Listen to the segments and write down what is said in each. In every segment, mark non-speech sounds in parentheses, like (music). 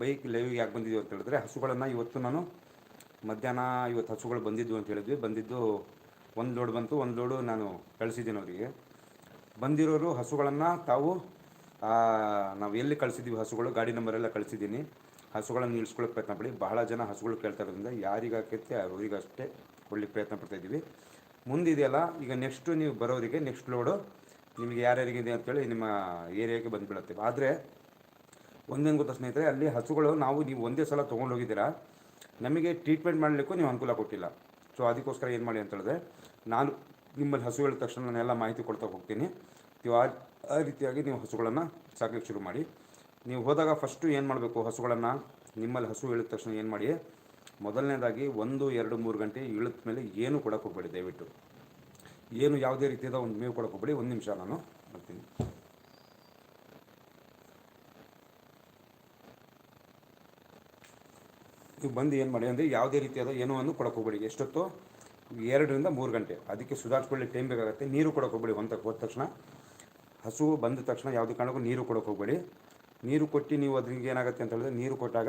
Bike ಲೈವಿಗೆ ಯಾಕೆ ಬಂದಿದ್ದೀವಿ ಅಂತ ಹೇಳಿದ್ರೆ ಹಸುಗಳನ್ನು ಇವತ್ತು ನಾನು ಮಧ್ಯಾಹ್ನ ಇವತ್ತು ಹಸುಗಳು ಬಂದಿದ್ದು ಅಂತ ಹೇಳಿದ್ವಿ. ಬಂದಿದ್ದು ಒಂದು ಲೋಡ್ ಬಂತು. ಒಂದು ಲೋಡು ನಾನು ಕಳಿಸಿದ್ದೀನಿ ಅವರಿಗೆ. ಬಂದಿರೋರು ಹಸುಗಳನ್ನು ತಾವು ನಾವು ಎಲ್ಲಿ ಕಳಿಸಿದ್ದೀವಿ ಹಸುಗಳು? ಗಾಡಿ ನಂಬರೆಲ್ಲ ಕಳಿಸಿದ್ದೀನಿ. ಹಸುಗಳನ್ನು ನಿಲ್ಲಿಸ್ಕೊಳ್ಳೋಕೆ ಪ್ರಯತ್ನ ಪಡಿ. ಬಹಳ ಜನ ಹಸುಗಳು ಕೇಳ್ತಾ ಇರೋದ್ರಿಂದ ಯಾರಿಗೆ ಆಕೈತೆ ಅವರಿಗಷ್ಟೇ ಕೊಡಲಿಕ್ಕೆ ಪ್ರಯತ್ನ ಪಡ್ತಾ ಇದ್ದೀವಿ ಮುಂದಿದೆಯಲ್ಲ, ಈಗ ನೆಕ್ಸ್ಟು ನೀವು ಬರೋರಿಗೆ ನೆಕ್ಸ್ಟ್ ಲೋಡು ನಿಮಗೆ ಯಾರ್ಯಾರಿಗಿದೆ ಅಂತೇಳಿ ನಿಮ್ಮ ಏರಿಯಾಗೆ ಬಂದುಬಿಡುತ್ತೆ. ಆದರೆ ಒಂದೇನು ಗೊತ್ತಾ ಸ್ನೇಹಿತರೆ, ಅಲ್ಲಿ ಹಸುಗಳು ನಾವು ನೀವು ಒಂದೇ ಸಲ ತೊಗೊಂಡು ಹೋಗಿದ್ದೀರಾ ನಮಗೆ ಟ್ರೀಟ್ಮೆಂಟ್ ಮಾಡಲಿಕ್ಕೂ ನೀವು ಅನುಕೂಲ ಕೊಟ್ಟಿಲ್ಲ. ಸೊ ಅದಕ್ಕೋಸ್ಕರ ಏನು ಮಾಡಿ ಅಂತ ಹೇಳಿದ್ರೆ, ನಾನು ನಿಮ್ಮಲ್ಲಿ ಹಸು ಹೇಳಿದ ತಕ್ಷಣ ನಾನೆಲ್ಲ ಮಾಹಿತಿ ಕೊಡ್ತಾ ಹೋಗ್ತೀನಿ. ನೀವು ಆ ಆ ರೀತಿಯಾಗಿ ನೀವು ಹಸುಗಳನ್ನು ಸಾಕಲಿಕ್ಕೆ ಶುರು ಮಾಡಿ. ನೀವು ಹೋದಾಗ ಫಸ್ಟು ಏನು ಮಾಡಬೇಕು ಹಸುಗಳನ್ನು? ನಿಮ್ಮಲ್ಲಿ ಹಸು ಹೇಳಿದ ತಕ್ಷಣ ಏನು ಮಾಡಿ? ಮೊದಲನೇದಾಗಿ ಒಂದು, ಎರಡು, ಮೂರು ಗಂಟೆ ಇಳಿದ ಮೇಲೆ ಏನು ಕೊಡೋಕೆ ಹೋಗಬೇಡಿ ದಯವಿಟ್ಟು. ಏನು ಯಾವುದೇ ರೀತಿಯಾದ ಒಂದು ಮೇವು ಕೊಡೋಕೆ ಹೋಗಬೇಡಿ, ಒಂದು ನಿಮಿಷ ನಾನು ಮಾಡ್ತೀನಿ ನೀವು ಬಂದು ಏನು ಮಾಡಿ ಅಂದರೆ ಯಾವುದೇ ರೀತಿಯಾದ ಏನೋ ಒಂದು ಕೊಡಕ್ಕೆ ಹೋಗಬೇಡಿ ಎಷ್ಟೊತ್ತು? ಎರಡರಿಂದ ಮೂರು ಗಂಟೆ. ಅದಕ್ಕೆ ಸುಧಾರಿಸ್ಕೊಳ್ಳಿ ಟೈಮ್ ಬೇಕಾಗುತ್ತೆ. ನೀರು ಕೊಡಕ್ಕೆ ಹೋಗಬೇಡಿ ಒಂದು ಹೋದ ತಕ್ಷಣ. ಹಸು ಬಂದ ತಕ್ಷಣ ಯಾವುದೇ ಕಾರಣಕ್ಕೂ ನೀರು ಕೊಡೋಕೆ ಹೋಗಬೇಡಿ ನೀರು ಕೊಟ್ಟು ನೀವು ಅದ್ರಿಗೆ ಏನಾಗುತ್ತೆ ಅಂತ ಹೇಳಿದ್ರೆ ನೀರು ಕೊಟ್ಟಾಗ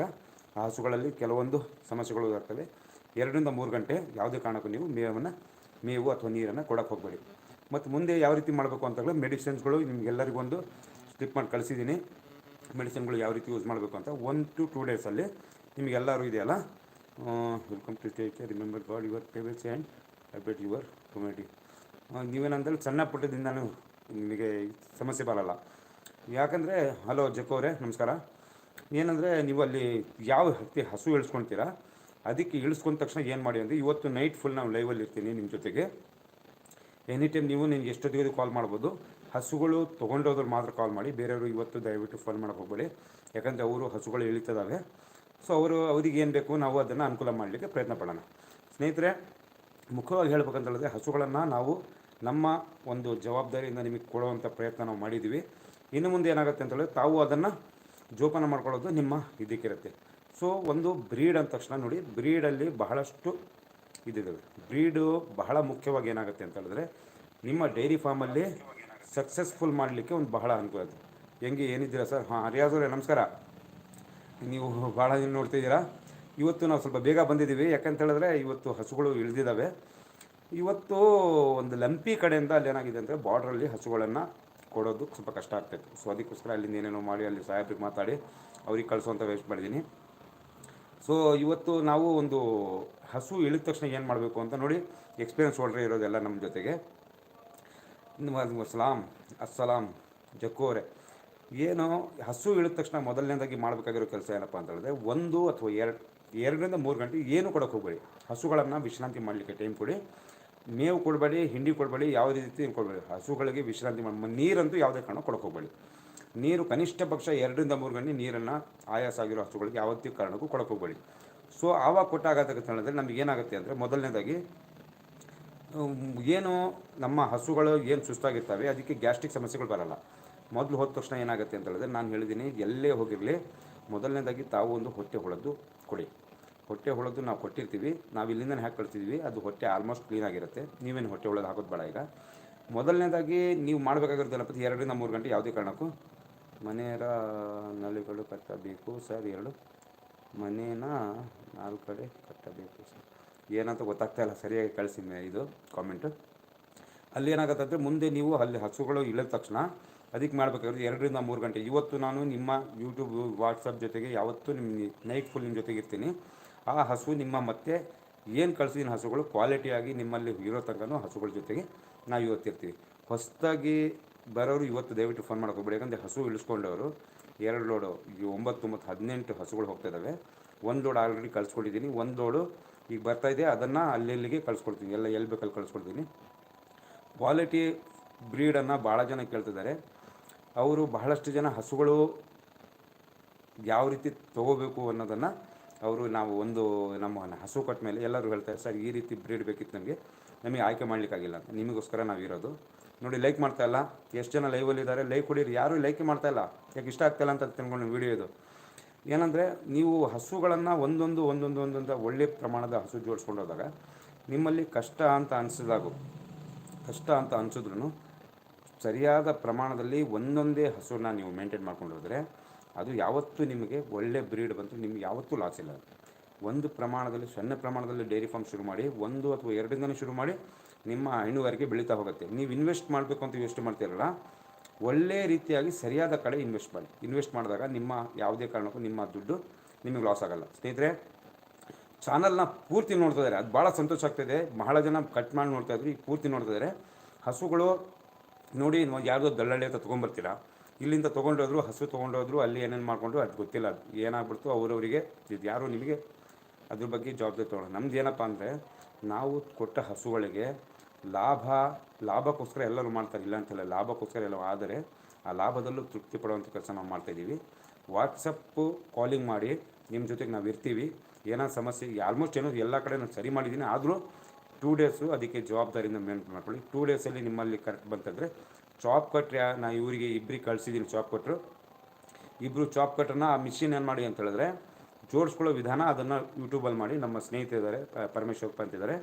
ಆ ಹಸುಗಳಲ್ಲಿ ಕೆಲವೊಂದು ಸಮಸ್ಯೆಗಳು ಇರ್ತವೆ ಎರಡರಿಂದ ಮೂರು ಗಂಟೆ ಯಾವುದೇ ಕಾರಣಕ್ಕೂ ನೀವು ಮೇವನ್ನು, ಮೇವು ಅಥವಾ ನೀರನ್ನು ಕೊಡಕ್ಕೆ ಹೋಗಬೇಡಿ ಮತ್ತು ಮುಂದೆ ಯಾವ ರೀತಿ ಮಾಡಬೇಕು ಅಂತ ಹೇಳಿದ್ರೆ ಮೆಡಿಸಿನ್ಸ್ಗಳು ನಿಮಗೆಲ್ಲರಿಗೂ ಒಂದು ಸ್ಲಿಪ್ ಮಾಡಿ ಕಳಿಸಿದ್ದೀನಿ. ಮೆಡಿಸಿನ್ಗಳು ಯಾವ ರೀತಿ ಯೂಸ್ ಮಾಡಬೇಕು ಅಂತ. ಒನ್ ಟು ಟೂ ಡೇಸಲ್ಲಿ ನಿಮಗೆಲ್ಲರೂ ಇದೆಯಲ್ಲ? Welcome to take care remember God your privacy and abate your community ನೀವೇನಂದ್ರೆ ಸಣ್ಣ ಪುಟ್ಟದಿಂದನೂ ನಿಮಗೆ ಸಮಸ್ಯೆ ಬರಲ್ಲ. ಯಾಕಂದರೆ, ಹಲೋ ಜಕೋರೆ ನಮಸ್ಕಾರ. ಏನಂದರೆ ನೀವು ಅಲ್ಲಿ ಯಾವ ಹತ್ತಿ ಹಸು ಇಳಿಸ್ಕೊಳ್ತೀರಾ ಅದಕ್ಕೆ ಇಳಿಸ್ಕೊಂಡ ತಕ್ಷಣ ಏನು ಮಾಡಿ ಅಂದರೆ, ಇವತ್ತು ನೈಟ್ ಫುಲ್ ನಾವು ಲೈವಲ್ಲಿ ಇರ್ತೀನಿ ನಿಮ್ಮ ಜೊತೆಗೆ. ಎನಿ ಟೈಮ್ ನೀವು ನಿಮ್ಗೆ ಎಷ್ಟೊತ್ತಿಗೆ ಕಾಲ್ ಮಾಡ್ಬೋದು, ಹಸುಗಳು ತೊಗೊಂಡೋದ್ರು ಮಾತ್ರ ಕಾಲ್ ಮಾಡಿ. ಬೇರೆಯವರು ಇವತ್ತು ದಯವಿಟ್ಟು ಫೋನ್ ಮಾಡೋಕೆ ಹೋಗಬೇಡಿ. ಯಾಕಂದರೆ ಅವರು ಹಸುಗಳು ಇಳಿತದಾವೆ. ಸೊ ಅವರು ಅವರಿಗೆ ಏನು ಬೇಕು, ನಾವು ಅದನ್ನು ಅನುಕೂಲ ಮಾಡಲಿಕ್ಕೆ ಪ್ರಯತ್ನ ಪಡೋಣ. ಸ್ನೇಹಿತರೆ, ಮುಖ್ಯವಾಗಿ ಹೇಳ್ಬೇಕಂತೇಳಿದ್ರೆ ಹಸುಗಳನ್ನು ನಾವು ನಮ್ಮ ಒಂದು ಜವಾಬ್ದಾರಿಯಿಂದ ನಿಮಗೆ ಕೊಡುವಂಥ ಪ್ರಯತ್ನ ನಾವು ಮಾಡಿದ್ದೀವಿ ಇನ್ನು ಮುಂದೆ ಏನಾಗುತ್ತೆ ಅಂತ ಹೇಳಿದ್ರೆ ತಾವು ಅದನ್ನು ಜೋಪಾನ ಮಾಡ್ಕೊಳ್ಳೋದು ನಿಮ್ಮ ಇದಕ್ಕಿರುತ್ತೆ. ಸೊ ಒಂದು ಬ್ರೀಡ್ ಅಂದ ತಕ್ಷಣ ನೋಡಿ ಬ್ರೀಡಲ್ಲಿ ಬಹಳಷ್ಟು ಇದಿದ್ದಾವೆ ಬ್ರೀಡು ಬಹಳ ಮುಖ್ಯವಾಗಿ ಏನಾಗುತ್ತೆ ಅಂತ ಹೇಳಿದ್ರೆ ನಿಮ್ಮ ಡೈರಿ ಫಾರ್ಮಲ್ಲಿ ಸಕ್ಸಸ್ಫುಲ್ ಮಾಡಲಿಕ್ಕೆ ಒಂದು ಬಹಳ ಅನುಕೂಲ ಇದೆ ಹೆಂಗೆ ಏನಿದ್ದೀರಾ ಸರ್? ಹಾಂ ರಿಯಾಜ್ ನಮಸ್ಕಾರ. ನೀವು ಭಾಳ ದಿನ ನೋಡ್ತಿದ್ದೀರಾ ಇವತ್ತು ನಾವು ಸ್ವಲ್ಪ ಬೇಗ ಬಂದಿದ್ದೀವಿ. ಯಾಕಂತ ಹೇಳಿದ್ರೆ ಇವತ್ತು ಹಸುಗಳು ಇಳಿದಿದ್ದಾವೆ. ಇವತ್ತು ಒಂದು ಲಂಪಿ ಕಡೆಯಿಂದ ಅಲ್ಲಿ ಏನಾಗಿದೆ ಅಂದರೆ ಬಾರ್ಡ್ರಲ್ಲಿ ಹಸುಗಳನ್ನು ಕೊಡೋದು ಸ್ವಲ್ಪ ಕಷ್ಟ ಆಗ್ತಾಯಿತ್ತು ಸೊ ಅದಕ್ಕೋಸ್ಕರ ಅಲ್ಲಿಂದ ಏನೇನೋ ಮಾಡಿ, ಅಲ್ಲಿ ಸಾಹೇಬ್ರಿಗೆ ಮಾತಾಡಿ, ಅವ್ರಿಗೆ ಕಳಿಸುವಂಥ ವೇಸ್ಟ್ ಮಾಡಿದ್ದೀನಿ. ಸೊ ಇವತ್ತು ನಾವು ಒಂದು ಹಸು ಇಳಿದ ತಕ್ಷಣ ಏನು ಮಾಡಬೇಕು ಅಂತ ನೋಡಿ ಎಕ್ಸ್ಪೀರಿಯನ್ಸ್ ಹೋಲ್ಡ್ರೆ ಇರೋದೆಲ್ಲ ನಮ್ಮ ಜೊತೆಗೆ ಸಲಾಮ್ ಅಸ್ಸಲಾಂ, ಜಕ್ಕೋರೆ. ಏನು ಹಸು ಇಳಿದ ತಕ್ಷಣ ಮೊದಲನೇದಾಗಿ ಮಾಡಬೇಕಾಗಿರೋ ಕೆಲಸ ಏನಪ್ಪ ಅಂತ ಹೇಳಿದ್ರೆ ಒಂದು ಅಥವಾ ಎರಡು, ಎರಡರಿಂದ ಮೂರು ಗಂಟೆ ಏನು ಕೊಡೋಕೆ ಹೋಗಬೇಡಿ. ಹಸುಗಳನ್ನು ವಿಶ್ರಾಂತಿ ಮಾಡಲಿಕ್ಕೆ ಟೈಮ್ ಕೊಡಿ. ಮೇವು ಕೊಡಬೇಡಿ, ಹಿಂಡಿ ಕೊಡಬೇಡಿ, ಯಾವುದೇ ರೀತಿ ಕೊಡಬೇಡಿ. ಹಸುಗಳಿಗೆ ವಿಶ್ರಾಂತಿ ಮಾಡಿ ನೀರಂತೂ ಯಾವುದೇ ಕಾರಣ ಕೊಡೋಕೆ ಹೋಗಬೇಡಿ. ನೀರು ಕನಿಷ್ಠ ಪಕ್ಷ ಎರಡರಿಂದ ಮೂರು ಗಂಟೆ ನೀರನ್ನು ಆಯಾಸ ಆಗಿರೋ ಹಸುಗಳಿಗೆ ಯಾವತ್ತೂ ಕಾರಣಕ್ಕೂ ಕೊಡೋಕೆ ಹೋಗಬೇಡಿ. ಸೊ ಆವಾಗ ಕೊಟ್ಟಾಗತ್ತೆ ಹೇಳಿದ್ರೆ ನಮಗೆ ಏನಾಗುತ್ತೆ ಅಂದರೆ ಮೊದಲನೇದಾಗಿ ಏನು ನಮ್ಮ ಹಸುಗಳು ಏನು ಸುಸ್ತಾಗಿರ್ತವೆ, ಅದಕ್ಕೆ ಗ್ಯಾಸ್ಟ್ರಿಕ್ ಸಮಸ್ಯೆಗಳು ಬರಲ್ಲ. ಮೊದಲು ಹೋದ ತಕ್ಷಣ ಏನಾಗುತ್ತೆ ಅಂತ ಹೇಳಿದ್ರೆ ನಾನು ಹೇಳಿದ್ದೀನಿ, ಎಲ್ಲೇ ಹೋಗಿರಲಿ, ಮೊದಲನೇದಾಗಿ ತಾವು ಒಂದು ಹೊಟ್ಟೆ ಹೊಳೆದು ಕೊಡಿ. ಹೊಟ್ಟೆ ಹೊಳೆದು ನಾವು ಕೊಟ್ಟಿರ್ತೀವಿ, ನಾವು ಇಲ್ಲಿಂದ ಹಾಕಿ ಕಳ್ತಿದ್ವಿ ಅದು ಹೊಟ್ಟೆ ಆಲ್ಮೋಸ್ಟ್ ಕ್ಲೀನ್ ಆಗಿರುತ್ತೆ. ನೀವೇನು ಹೊಟ್ಟೆ ಹೊಳದು ಹಾಕೋದು ಬೇಡ ಈಗ. ಮೊದಲನೇದಾಗಿ ನೀವು ಮಾಡಬೇಕಾಗಿರೋದೇನಪ್ಪ ಎರಡರಿಂದ ಮೂರು ಗಂಟೆ ಯಾವುದೇ ಕಾರಣಕ್ಕೂ. ಮನೆಯರ ನಲಿಗಳು ಕಟ್ಟಬೇಕು ಸರ್, ಎರಡು. ಮನೇನ ನಾಲ್ಕು ಕಡೆ ಕಟ್ಟಬೇಕು ಸರ್. ಏನಂತ ಗೊತ್ತಾಗ್ತಾ ಇಲ್ಲ, ಸರಿಯಾಗಿ ಕಳಿಸಿ ಇದು ಕಾಮೆಂಟು ಅಲ್ಲಿ ಏನಾಗುತ್ತೆ ಅಂದರೆ ಮುಂದೆ ನೀವು ಅಲ್ಲಿ ಹಸುಗಳು ಇಳಿದ ತಕ್ಷಣ ಅದಕ್ಕೆ ಮಾಡಬೇಕಾದ್ರೆ ಎರಡರಿಂದ ಮೂರು ಗಂಟೆ. ಇವತ್ತು ನಾನು ನಿಮ್ಮ ಯೂಟ್ಯೂಬ್ ವಾಟ್ಸಪ್ ಜೊತೆಗೆ ಯಾವತ್ತೂ ನಿಮ್ಮ ನೈಟ್ ಫುಲ್ ನಿಮ್ಮ ಜೊತೆಗೆ ಇರ್ತೀನಿ. ಆ ಹಸು ನಿಮ್ಮ ಮತ್ತೆ ಏನು ಕಳಿಸಿದ ಹಸುಗಳು ಕ್ವಾಲಿಟಿಯಾಗಿ ನಿಮ್ಮಲ್ಲಿ ಇರೋ ತನಕನೂ ಹಸುಗಳ ಜೊತೆಗೆ ನಾವು ಇವತ್ತಿರ್ತೀವಿ ಹೊಸದಾಗಿ ಬರೋರು ಇವತ್ತು ದಯವಿಟ್ಟು ಫೋನ್ ಮಾಡ್ಕೊಬೇಡಿ. ಯಾಕಂದರೆ ಹಸು ಇಳಿಸ್ಕೊಂಡವರು ಎರಡು ಲೋಡು ಈಗ ಒಂಬತ್ತು ಒಂಬತ್ತು, ಹದಿನೆಂಟು ಹಸುಗಳು ಹೋಗ್ತಾ ಇದ್ದಾವೆ ಒಂದು ಲೋಡ್ ಆಲ್ರೆಡಿ ಕಳ್ಸ್ಕೊಂಡಿದ್ದೀನಿ. ಒಂದು ಲೋಡು ಈಗ ಬರ್ತಾ ಇದೆ. ಅದನ್ನು ಅಲ್ಲೆಲ್ಲಿಗೆ ಕಳ್ಸ್ಕೊಡ್ತೀನಿ. ಎಲ್ಲ ಎಲ್ಲಿ ಬೇಕಲ್ಲಿ ಕಳ್ಸ್ಕೊಡ್ತೀನಿ. ಕ್ವಾಲಿಟಿ ಬ್ರೀಡನ್ನು ಭಾಳ ಜನ ಕೇಳ್ತಿದ್ದಾರೆ. ಅವರು ಬಹಳಷ್ಟು ಜನ ಹಸುಗಳು ಯಾವ ರೀತಿ ತೊಗೋಬೇಕು ಅನ್ನೋದನ್ನು ಅವರು ನಾವು ಒಂದು ನಮ್ಮ ಹಸು ಕೊಟ್ಟ ಮೇಲೆ ಎಲ್ಲರೂ ಹೇಳ್ತಾರೆ, ಸರ್, ಈ ರೀತಿ ಬ್ರೀಡ್ ಬೇಕಿತ್ತು ನಮಗೆ ನಮಗೆ ಆಯ್ಕೆ ಮಾಡಲಿಕ್ಕಾಗಿಲ್ಲ ಅಂತ. ನಿಮಗೋಸ್ಕರ ನಾವು ಇರೋದು. ನೋಡಿ, ಲೈಕ್ ಮಾಡ್ತಾ ಇಲ್ಲ. ಎಷ್ಟು ಜನ ಲೈವಲ್ಲಿ ಇದ್ದಾರೆ? ಲೈಕ್ ಕೊಡಿರಿ ಯಾರೂ ಲೈಕ್ ಮಾಡ್ತಾ ಇಲ್ಲ. ಯಾಕೆ ಇಷ್ಟ ಆಗ್ತಾಯಿಲ್ಲ ಅಂತ ತಿಳ್ಕೊಂಡು ವೀಡಿಯೋ ಇದು. ಏನಂದರೆ, ನೀವು ಹಸುಗಳನ್ನು ಒಂದೊಂದು ಒಂದೊಂದು ಒಂದೊಂದು ಒಳ್ಳೆಯ ಪ್ರಮಾಣದ ಹಸು ಜೋಡಿಸ್ಕೊಂಡು ಹೋದಾಗ ನಿಮ್ಮಲ್ಲಿ ಕಷ್ಟ ಅಂತ ಅನಿಸಿದಾಗು ಕಷ್ಟ ಅಂತ ಅನಿಸಿದ್ರು ಸರಿಯಾದ ಪ್ರಮಾಣದಲ್ಲಿ ಒಂದೊಂದೇ ಹಸುನ ನೀವು ಮೇಂಟೈನ್ ಮಾಡ್ಕೊಂಡು ಹೋದರೆ ಅದು ಯಾವತ್ತೂ ನಿಮಗೆ ಒಳ್ಳೆ ಬ್ರೀಡ್ ಬಂತು, ನಿಮ್ಗೆ ಯಾವತ್ತೂ ಲಾಸ್ ಇಲ್ಲ. ಒಂದು ಪ್ರಮಾಣದಲ್ಲಿ, ಸಣ್ಣ ಪ್ರಮಾಣದಲ್ಲಿ ಡೈರಿ ಫಾರ್ಮ್ ಶುರು ಮಾಡಿ, ಒಂದು ಅಥವಾ ಎರಡರಿಂದನೂ ಶುರು ಮಾಡಿ ನಿಮ್ಮ ಹೈನುಗಾರಿಕೆ ಬೆಳೀತಾ ಹೋಗುತ್ತೆ. ನೀವು ಇನ್ವೆಸ್ಟ್ ಮಾಡಬೇಕು ಅಂತ ಯೋಚನೆ ಮಾಡ್ತೀರಲ್ಲ ಒಳ್ಳೆ ರೀತಿಯಾಗಿ ಸರಿಯಾದ ಕಡೆ ಇನ್ವೆಸ್ಟ್ ಮಾಡಿ. ಇನ್ವೆಸ್ಟ್ ಮಾಡಿದಾಗ ನಿಮ್ಮ ಯಾವುದೇ ಕಾರಣಕ್ಕೂ ನಿಮ್ಮ ದುಡ್ಡು ನಿಮಗೆ ಲಾಸ್ ಆಗಲ್ಲ. ಸ್ನೇಹಿತರೆ, ಚಾನಲ್ನ ಪೂರ್ತಿ ನೋಡ್ತಾ ಇದ್ದಾರೆ. ಅದು ಭಾಳ ಸಂತೋಷ ಆಗ್ತಿದೆ ಬಹಳ ಜನ ಕಟ್ ಮಾಡಿ ನೋಡ್ತಾ ಇದ್ರು. ಈಗ ಪೂರ್ತಿ ನೋಡ್ತಾ ಇದ್ದಾರೆ. ಹಸುಗಳು ನೋಡಿ ಯಾರ್ದೋ ದಲ್ಲಾಳಿ ಅಂತ ತೊಗೊಂಬರ್ತೀರಾ? ಇಲ್ಲಿಂದ ತೊಗೊಂಡೋದ್ರು ಹಸು ತೊಗೊಂಡೋದ್ರು, ಅಲ್ಲಿ ಏನೇನು ಮಾಡಿಕೊಂಡು ಅದು ಗೊತ್ತಿಲ್ಲ. ಅದು ಏನಾಗ್ಬಿಡ್ತು, ಅವರವರಿಗೆ, ಇದು ಯಾರು ನಿಮಗೆ? ಅದ್ರ ಬಗ್ಗೆ ಜವಾಬ್ದಾರಿ ತೊಗೊಳ್ಳೋ ನಮ್ದು ಏನಪ್ಪ ಅಂದರೆ, ನಾವು ಕೊಟ್ಟ ಹಸುಗಳಿಗೆ ಲಾಭ, ಲಾಭಕ್ಕೋಸ್ಕರ ಎಲ್ಲರೂ ಮಾಡ್ತಾರೆ. ಇಲ್ಲ ಅಂತಲ್ಲ, ಲಾಭಕ್ಕೋಸ್ಕರ ಎಲ್ಲ ಆದರೆ, ಆ ಲಾಭದಲ್ಲೂ ತೃಪ್ತಿ ಪಡುವಂಥ ಕೆಲಸ ನಾವು ಮಾಡ್ತಾಯಿದ್ದೀವಿ ವಾಟ್ಸಪ್ಪು ಕಾಲಿಂಗ್ ಮಾಡಿ, ನಿಮ್ಮ ಜೊತೆಗೆ ನಾವು ಇರ್ತೀವಿ ಏನೋ ಸಮಸ್ಯೆ ಆಲ್ಮೋಸ್ಟ್ ಏನೋ ಎಲ್ಲ ಕಡೆ ನಾನು ಸರಿ ಮಾಡಿದ್ದೀನಿ. ಆದರೂ ಟೂ ಡೇಸು ಅದಕ್ಕೆ ಜವಾಬ್ದಾರಿಯಿಂದ ಮೇಂಟೈನ್ ಮಾಡ್ಕೊಳ್ಳಿ. ಟೂ ಡೇಸಲ್ಲಿ ನಿಮ್ಮಲ್ಲಿ ಕರೆಕ್ಟ್ ಬಂತಂದರೆ ಚಾಪ್ ಕಟ್ರೆ ನಾ ಇವರಿಗೆ ಇಬ್ಬರಿಗೆ ಕಳಿಸಿದ್ದೀನಿ ಚಾಪ್ ಕಟ್ರು. ಇಬ್ಬರು ಚಾಪ್ ಕಟ್ರನ್ನ ಆ ಮಿಷಿನ್ ಏನು ಮಾಡಿ ಅಂತ ಹೇಳಿದ್ರೆ ಜೋಡಿಸ್ಕೊಳ್ಳೋ ವಿಧಾನ ಅದನ್ನು ಯೂಟ್ಯೂಬಲ್ಲಿ ಮಾಡಿ ನಮ್ಮ ಸ್ನೇಹಿತರಿದ್ದಾರೆ ಪರಮೇಶ್ವರಪ್ಪ ಅಂತಿದ್ದಾರೆ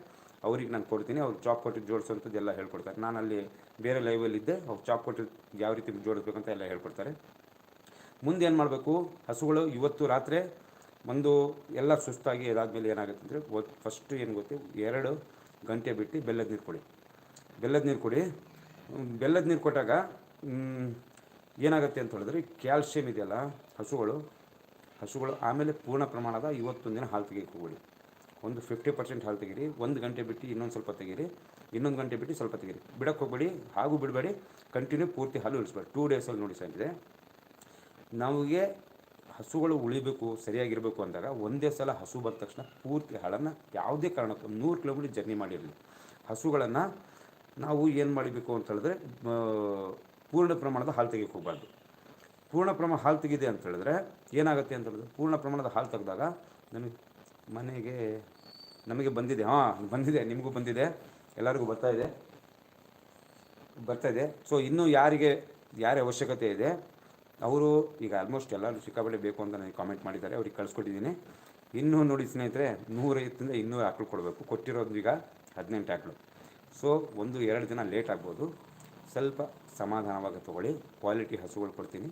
ಅವ್ರಿಗೆ ನಾನು ಕೊಡ್ತೀನಿ, ಅವ್ರು ಚಾಪ್ ಕೊಟ್ಟಿದ್ದು ಜೋಡಿಸೋಂಥದ್ದು ಎಲ್ಲ ಹೇಳ್ಕೊಡ್ತಾರೆ. ನಾನು ಅಲ್ಲಿ ಬೇರೆ ಲೈವಲ್ಲಿದ್ದೆ ಅವ್ರು ಚಾಪ್ ಕೊಟ್ಟಿದ್ದು ಯಾವ ರೀತಿ ಜೋಡಿಸ್ಬೇಕಂತ ಎಲ್ಲ ಹೇಳ್ಕೊಡ್ತಾರೆ. ಮುಂದೆ ಏನು ಮಾಡಬೇಕು, ಹಸುಗಳು ಇವತ್ತು ರಾತ್ರಿ ಒಂದು ಎಲ್ಲ ಸುಸ್ತಾಗಿ ಅದಾದಮೇಲೆ ಏನಾಗುತ್ತೆ ಅಂದರೆ ಫಸ್ಟ್ ಏನು ಗೊತ್ತು, ಎರಡು ಗಂಟೆ ಬಿಟ್ಟು ಬೆಲ್ಲದ ನೀರು ಕೊಡಿ. ಬೆಲ್ಲದ ನೀರು ಕೊಡಿ. ಬೆಲ್ಲದ ನೀರು ಕೊಟ್ಟಾಗ ಏನಾಗುತ್ತೆ ಅಂತ ಹೇಳಿದ್ರೆ ಕ್ಯಾಲ್ಸಿಯಂ ಇದೆಯಲ್ಲ, ಹಸುಗಳು ಹಸುಗಳು ಆಮೇಲೆ ಪೂರ್ಣ ಪ್ರಮಾಣದ ಇವತ್ತೊಂದು ದಿನ ಹಾಲು ತೆಗಿಯಕ್ಕೆ ಹೋಗಿ ಒಂದು ಫಿಫ್ಟಿ ಪರ್ಸೆಂಟ್ ಹಾಲು ತೆಗೀರಿ, ಒಂದು ಗಂಟೆ ಬಿಟ್ಟು ಇನ್ನೊಂದು ಸ್ವಲ್ಪ ತೆಗೀರಿ, ಇನ್ನೊಂದು ಗಂಟೆ ಬಿಟ್ಟು ಸ್ವಲ್ಪ ತೆಗೀರಿ. ಬಿಡಕ್ಕೆ ಹೋಗಬೇಡಿ, ಹಾಗೂ ಬಿಡಬೇಡಿ ಕಂಟಿನ್ಯೂ ಪೂರ್ತಿ ಹಾಲು ಇಳಿಸ್ಬೇಡಿ. ಟೂ ಡೇಸಲ್ಲಿ ನೋಡಿ ಸಾಕಿದೆ ನಮಗೆ ಹಸುಗಳು ಉಳಿಬೇಕು, ಸರಿಯಾಗಿರಬೇಕು ಅಂದಾಗ ಒಂದೇ ಸಲ ಹಸು ಬಂದ ತಕ್ಷಣ ಪೂರ್ತಿ ಹಳನ್ನು ಯಾವುದೇ ಕಾರಣಕ್ಕೂ ನೂರು ಕಿಲೋಮೀಟರ್ ಜರ್ನಿ ಮಾಡಿರಲಿ. ಹಸುಗಳನ್ನು ನಾವು ಏನು ಮಾಡಬೇಕು ಅಂತ ಹೇಳಿದ್ರೆ ಪೂರ್ಣ ಪ್ರಮಾಣದ ಹಾಲು ತೆಗೆಯಕ್ಕೆ ಹೋಗಬಾರ್ದು. ಪೂರ್ಣ ಪ್ರಮಾಣ ಹಾಲು ತೆಗಿದೆ ಅಂತ ಹೇಳಿದ್ರೆ ಏನಾಗುತ್ತೆ ಅಂತ ಹೇಳಿದ್ರೆ, ಪೂರ್ಣ ಪ್ರಮಾಣದ ಹಾಲು ತೆಗೆದಾಗ ನಮಗೆ ಮನೆಗೆ, ನಮಗೆ ಬಂದಿದೆ, ಹಾಂ, ಬಂದಿದೆ, ನಿಮಗೂ ಬಂದಿದೆ, ಎಲ್ಲರಿಗೂ ಬರ್ತಾ ಇದೆ ಬರ್ತಾ ಇದೆ. ಸೊ ಇನ್ನೂ ಯಾರಿಗೆ, ಯಾರ ಅವಶ್ಯಕತೆ ಇದೆ ಅವರು ಈಗ ಆಲ್ಮೋಸ್ಟ್ ಎಲ್ಲರೂ ಸಿಕ್ಕಾಪಟ್ಟೆ ಬೇಕು ಅಂತ ನನಗೆ ಕಾಮೆಂಟ್ ಮಾಡಿದ್ದಾರೆ, ಅವ್ರಿಗೆ ಕಳ್ಸ್ಕೊಟ್ಟಿದ್ದೀನಿ. ಇನ್ನೂ ನೋಡಿ ಸ್ನೇಹಿತರೆ ನೂರೈವತ್ತಿಂದ ಇನ್ನೂರು ಆಕಳು ಕೊಡಬೇಕು. ಕೊಟ್ಟಿರೋದು ಈಗ ಹದಿನೆಂಟು ಆಕಳು. ಸೊ ಒಂದು ಎರಡು ದಿನ ಲೇಟ್ ಆಗ್ಬೋದು. ಸ್ವಲ್ಪ ಸಮಾಧಾನವಾಗಿ ತೊಗೊಳ್ಳಿ. ಕ್ವಾಲಿಟಿ ಹಸುಗಳು ಕೊಡ್ತೀನಿ.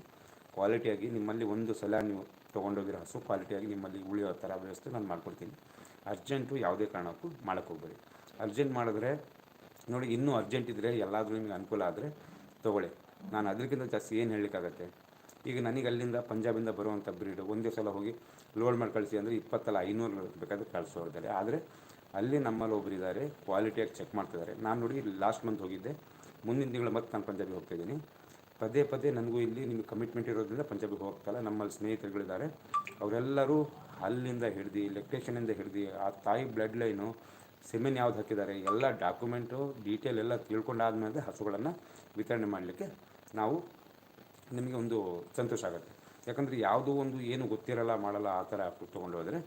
ಕ್ವಾಲಿಟಿಯಾಗಿ ನಿಮ್ಮಲ್ಲಿ ಒಂದು ಸಲ ನೀವು ತೊಗೊಂಡೋಗಿರೋ ಹಸು ಕ್ವಾಲಿಟಿಯಾಗಿ ನಿಮ್ಮಲ್ಲಿ ಉಳಿಯೋ ಥರ ವ್ಯವಸ್ಥೆ ನಾನು ಮಾಡ್ಕೊಡ್ತೀನಿ. ಅರ್ಜೆಂಟು ಯಾವುದೇ ಕಾರಣಕ್ಕೂ ಮಾಡೋಕ್ಕೆ ಹೋಗ್ಬೇಡಿ. ಅರ್ಜೆಂಟ್ ಮಾಡಿದ್ರೆ, ನೋಡಿ ಇನ್ನೂ ಅರ್ಜೆಂಟ್ ಇದ್ದರೆ ಎಲ್ಲಾದರೂ ನಿಮಗೆ ಅನುಕೂಲ ಆದರೆ ತೊಗೊಳ್ಳಿ. ನಾನು ಅದಕ್ಕಿಂತ ಜಾಸ್ತಿ ಏನು ಹೇಳಲಿಕ್ಕಾಗತ್ತೆ? ಈಗ ನನಗೆ ಅಲ್ಲಿಂದ ಪಂಜಾಬಿಂದ ಬರುವಂಥ ಬ್ರೀಡ್ ಒಂದೇ ಸಲ ಹೋಗಿ ಲೋಡ್ ಮಾಡಿ ಕಳಿಸಿ ಅಂದರೆ ಇಪ್ಪತ್ತಲ್ಲ ಐನೂರು ಬೇಕಾದ್ರೆ ಕಳಿಸೋರಿದ್ದಾರೆ ಆದರೆ ಅಲ್ಲಿ ನಮ್ಮಲ್ಲಿ ಒಬ್ರು ಇದ್ದಾರೆ ಕ್ವಾಲಿಟಿಯಾಗಿ ಚೆಕ್ ಮಾಡ್ತಿದ್ದಾರೆ. ನಾನು ನೋಡಿ ಲಾಸ್ಟ್ ಮಂತ್ ಹೋಗಿದ್ದೆ, ಮುಂದಿನ ತಿಂಗಳು ಮತ್ತೆ ನಾನು ಪಂಜಾಬಿಗೆ ಹೋಗ್ತಿದ್ದೀನಿ ಪದೇ ಪದೇ ನನಗೂ ಇಲ್ಲಿ ನಿಮಗೆ ಕಮಿಟ್ಮೆಂಟ್ ಇರೋದ್ರಿಂದ ಪಂಜಾಬಿಗೆ ಹೋಗ್ತಲ್ಲ, ನಮ್ಮಲ್ಲಿ ಸ್ನೇಹಿತರುಗಳಿದ್ದಾರೆ. ಅವರೆಲ್ಲರೂ ಅಲ್ಲಿಂದ ಹಿಡ್ದು ಲೆಕ್ಟೇಷನಿಂದ ಹಿಡ್ದು, ಆ ತಾಯಿ ಬ್ಲಡ್ ಲೈನು ಸೆಮೆನ್ ಯಾವ್ದು ಹಾಕಿದ್ದಾರೆ, ಎಲ್ಲ ಡಾಕ್ಯುಮೆಂಟು ಡೀಟೇಲ್ ಎಲ್ಲ ತಿಳ್ಕೊಂಡಾದ್ಮೇಲೆ ಹಸುಗಳನ್ನು ವಿತರಣೆ ಮಾಡಲಿಕ್ಕೆ ನಾವು ನಿಮಗೆ ಒಂದು ಸಂತೋಷ ಆಗುತ್ತೆ. ಯಾಕಂದರೆ ಯಾವುದೋ ಒಂದು ಏನು ಗೊತ್ತಿರಲ್ಲ, ಮಾಡಲ್ಲ, ಆ ಥರ ತೊಗೊಂಡು ಹೋದರೆ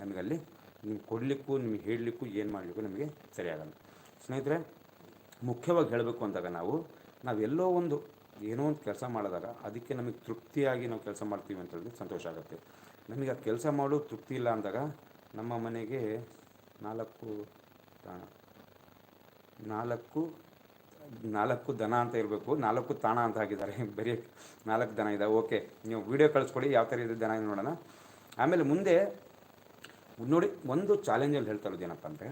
ನಮಗಲ್ಲಿ ನಿಮ್ಗೆ ಕೊಡಲಿಕ್ಕೂ, ನಿಮ್ಗೆ ಹೇಳಲಿಕ್ಕೂ, ಏನು ಮಾಡಲಿಕ್ಕೂ ನಮಗೆ ಸರಿಯಾಗಲ್ಲ. ಸ್ನೇಹಿತರೆ, ಮುಖ್ಯವಾಗಿ ಹೇಳಬೇಕು ಅಂದಾಗ ನಾವು ನಾವೆಲ್ಲೋ ಒಂದು ಏನೋ ಒಂದು ಕೆಲಸ ಮಾಡಿದಾಗ ಅದಕ್ಕೆ ನಮಗೆ ತೃಪ್ತಿಯಾಗಿ ನಾವು ಕೆಲಸ ಮಾಡ್ತೀವಿ ಅಂತ ಹೇಳಿದ್ರೆ ಸಂತೋಷ ಆಗುತ್ತೆ. ನಮಗೆ ಆ ಕೆಲಸ ಮಾಡೋ ತೃಪ್ತಿ ಇಲ್ಲ ಅಂದಾಗ ನಮ್ಮ ಮನೆಗೆ ನಾಲ್ಕು ನಾಲ್ಕು ನಾಲ್ಕು ದನ ಅಂತ ಇರಬೇಕು ನಾಲ್ಕು ತಾಣ ಅಂತ ಹಾಕಿದ್ದಾರೆ. (laughs) ಬರೀ ನಾಲ್ಕು ದನ ಇದೆ. ಓಕೆ ನೀವು ವಿಡಿಯೋ ಕಳಿಸ್ಕೊಡಿ ಯಾವ ಥರ ಇದೆ ದನ ಇದೆ ನೋಡೋಣ. ಆಮೇಲೆ ಮುಂದೆ ನೋಡಿ, ಒಂದು ಚಾಲೆಂಜಲ್ಲಿ ಹೇಳ್ತಾ ಇರೋದು ಏನಪ್ಪ ಅಂದರೆ,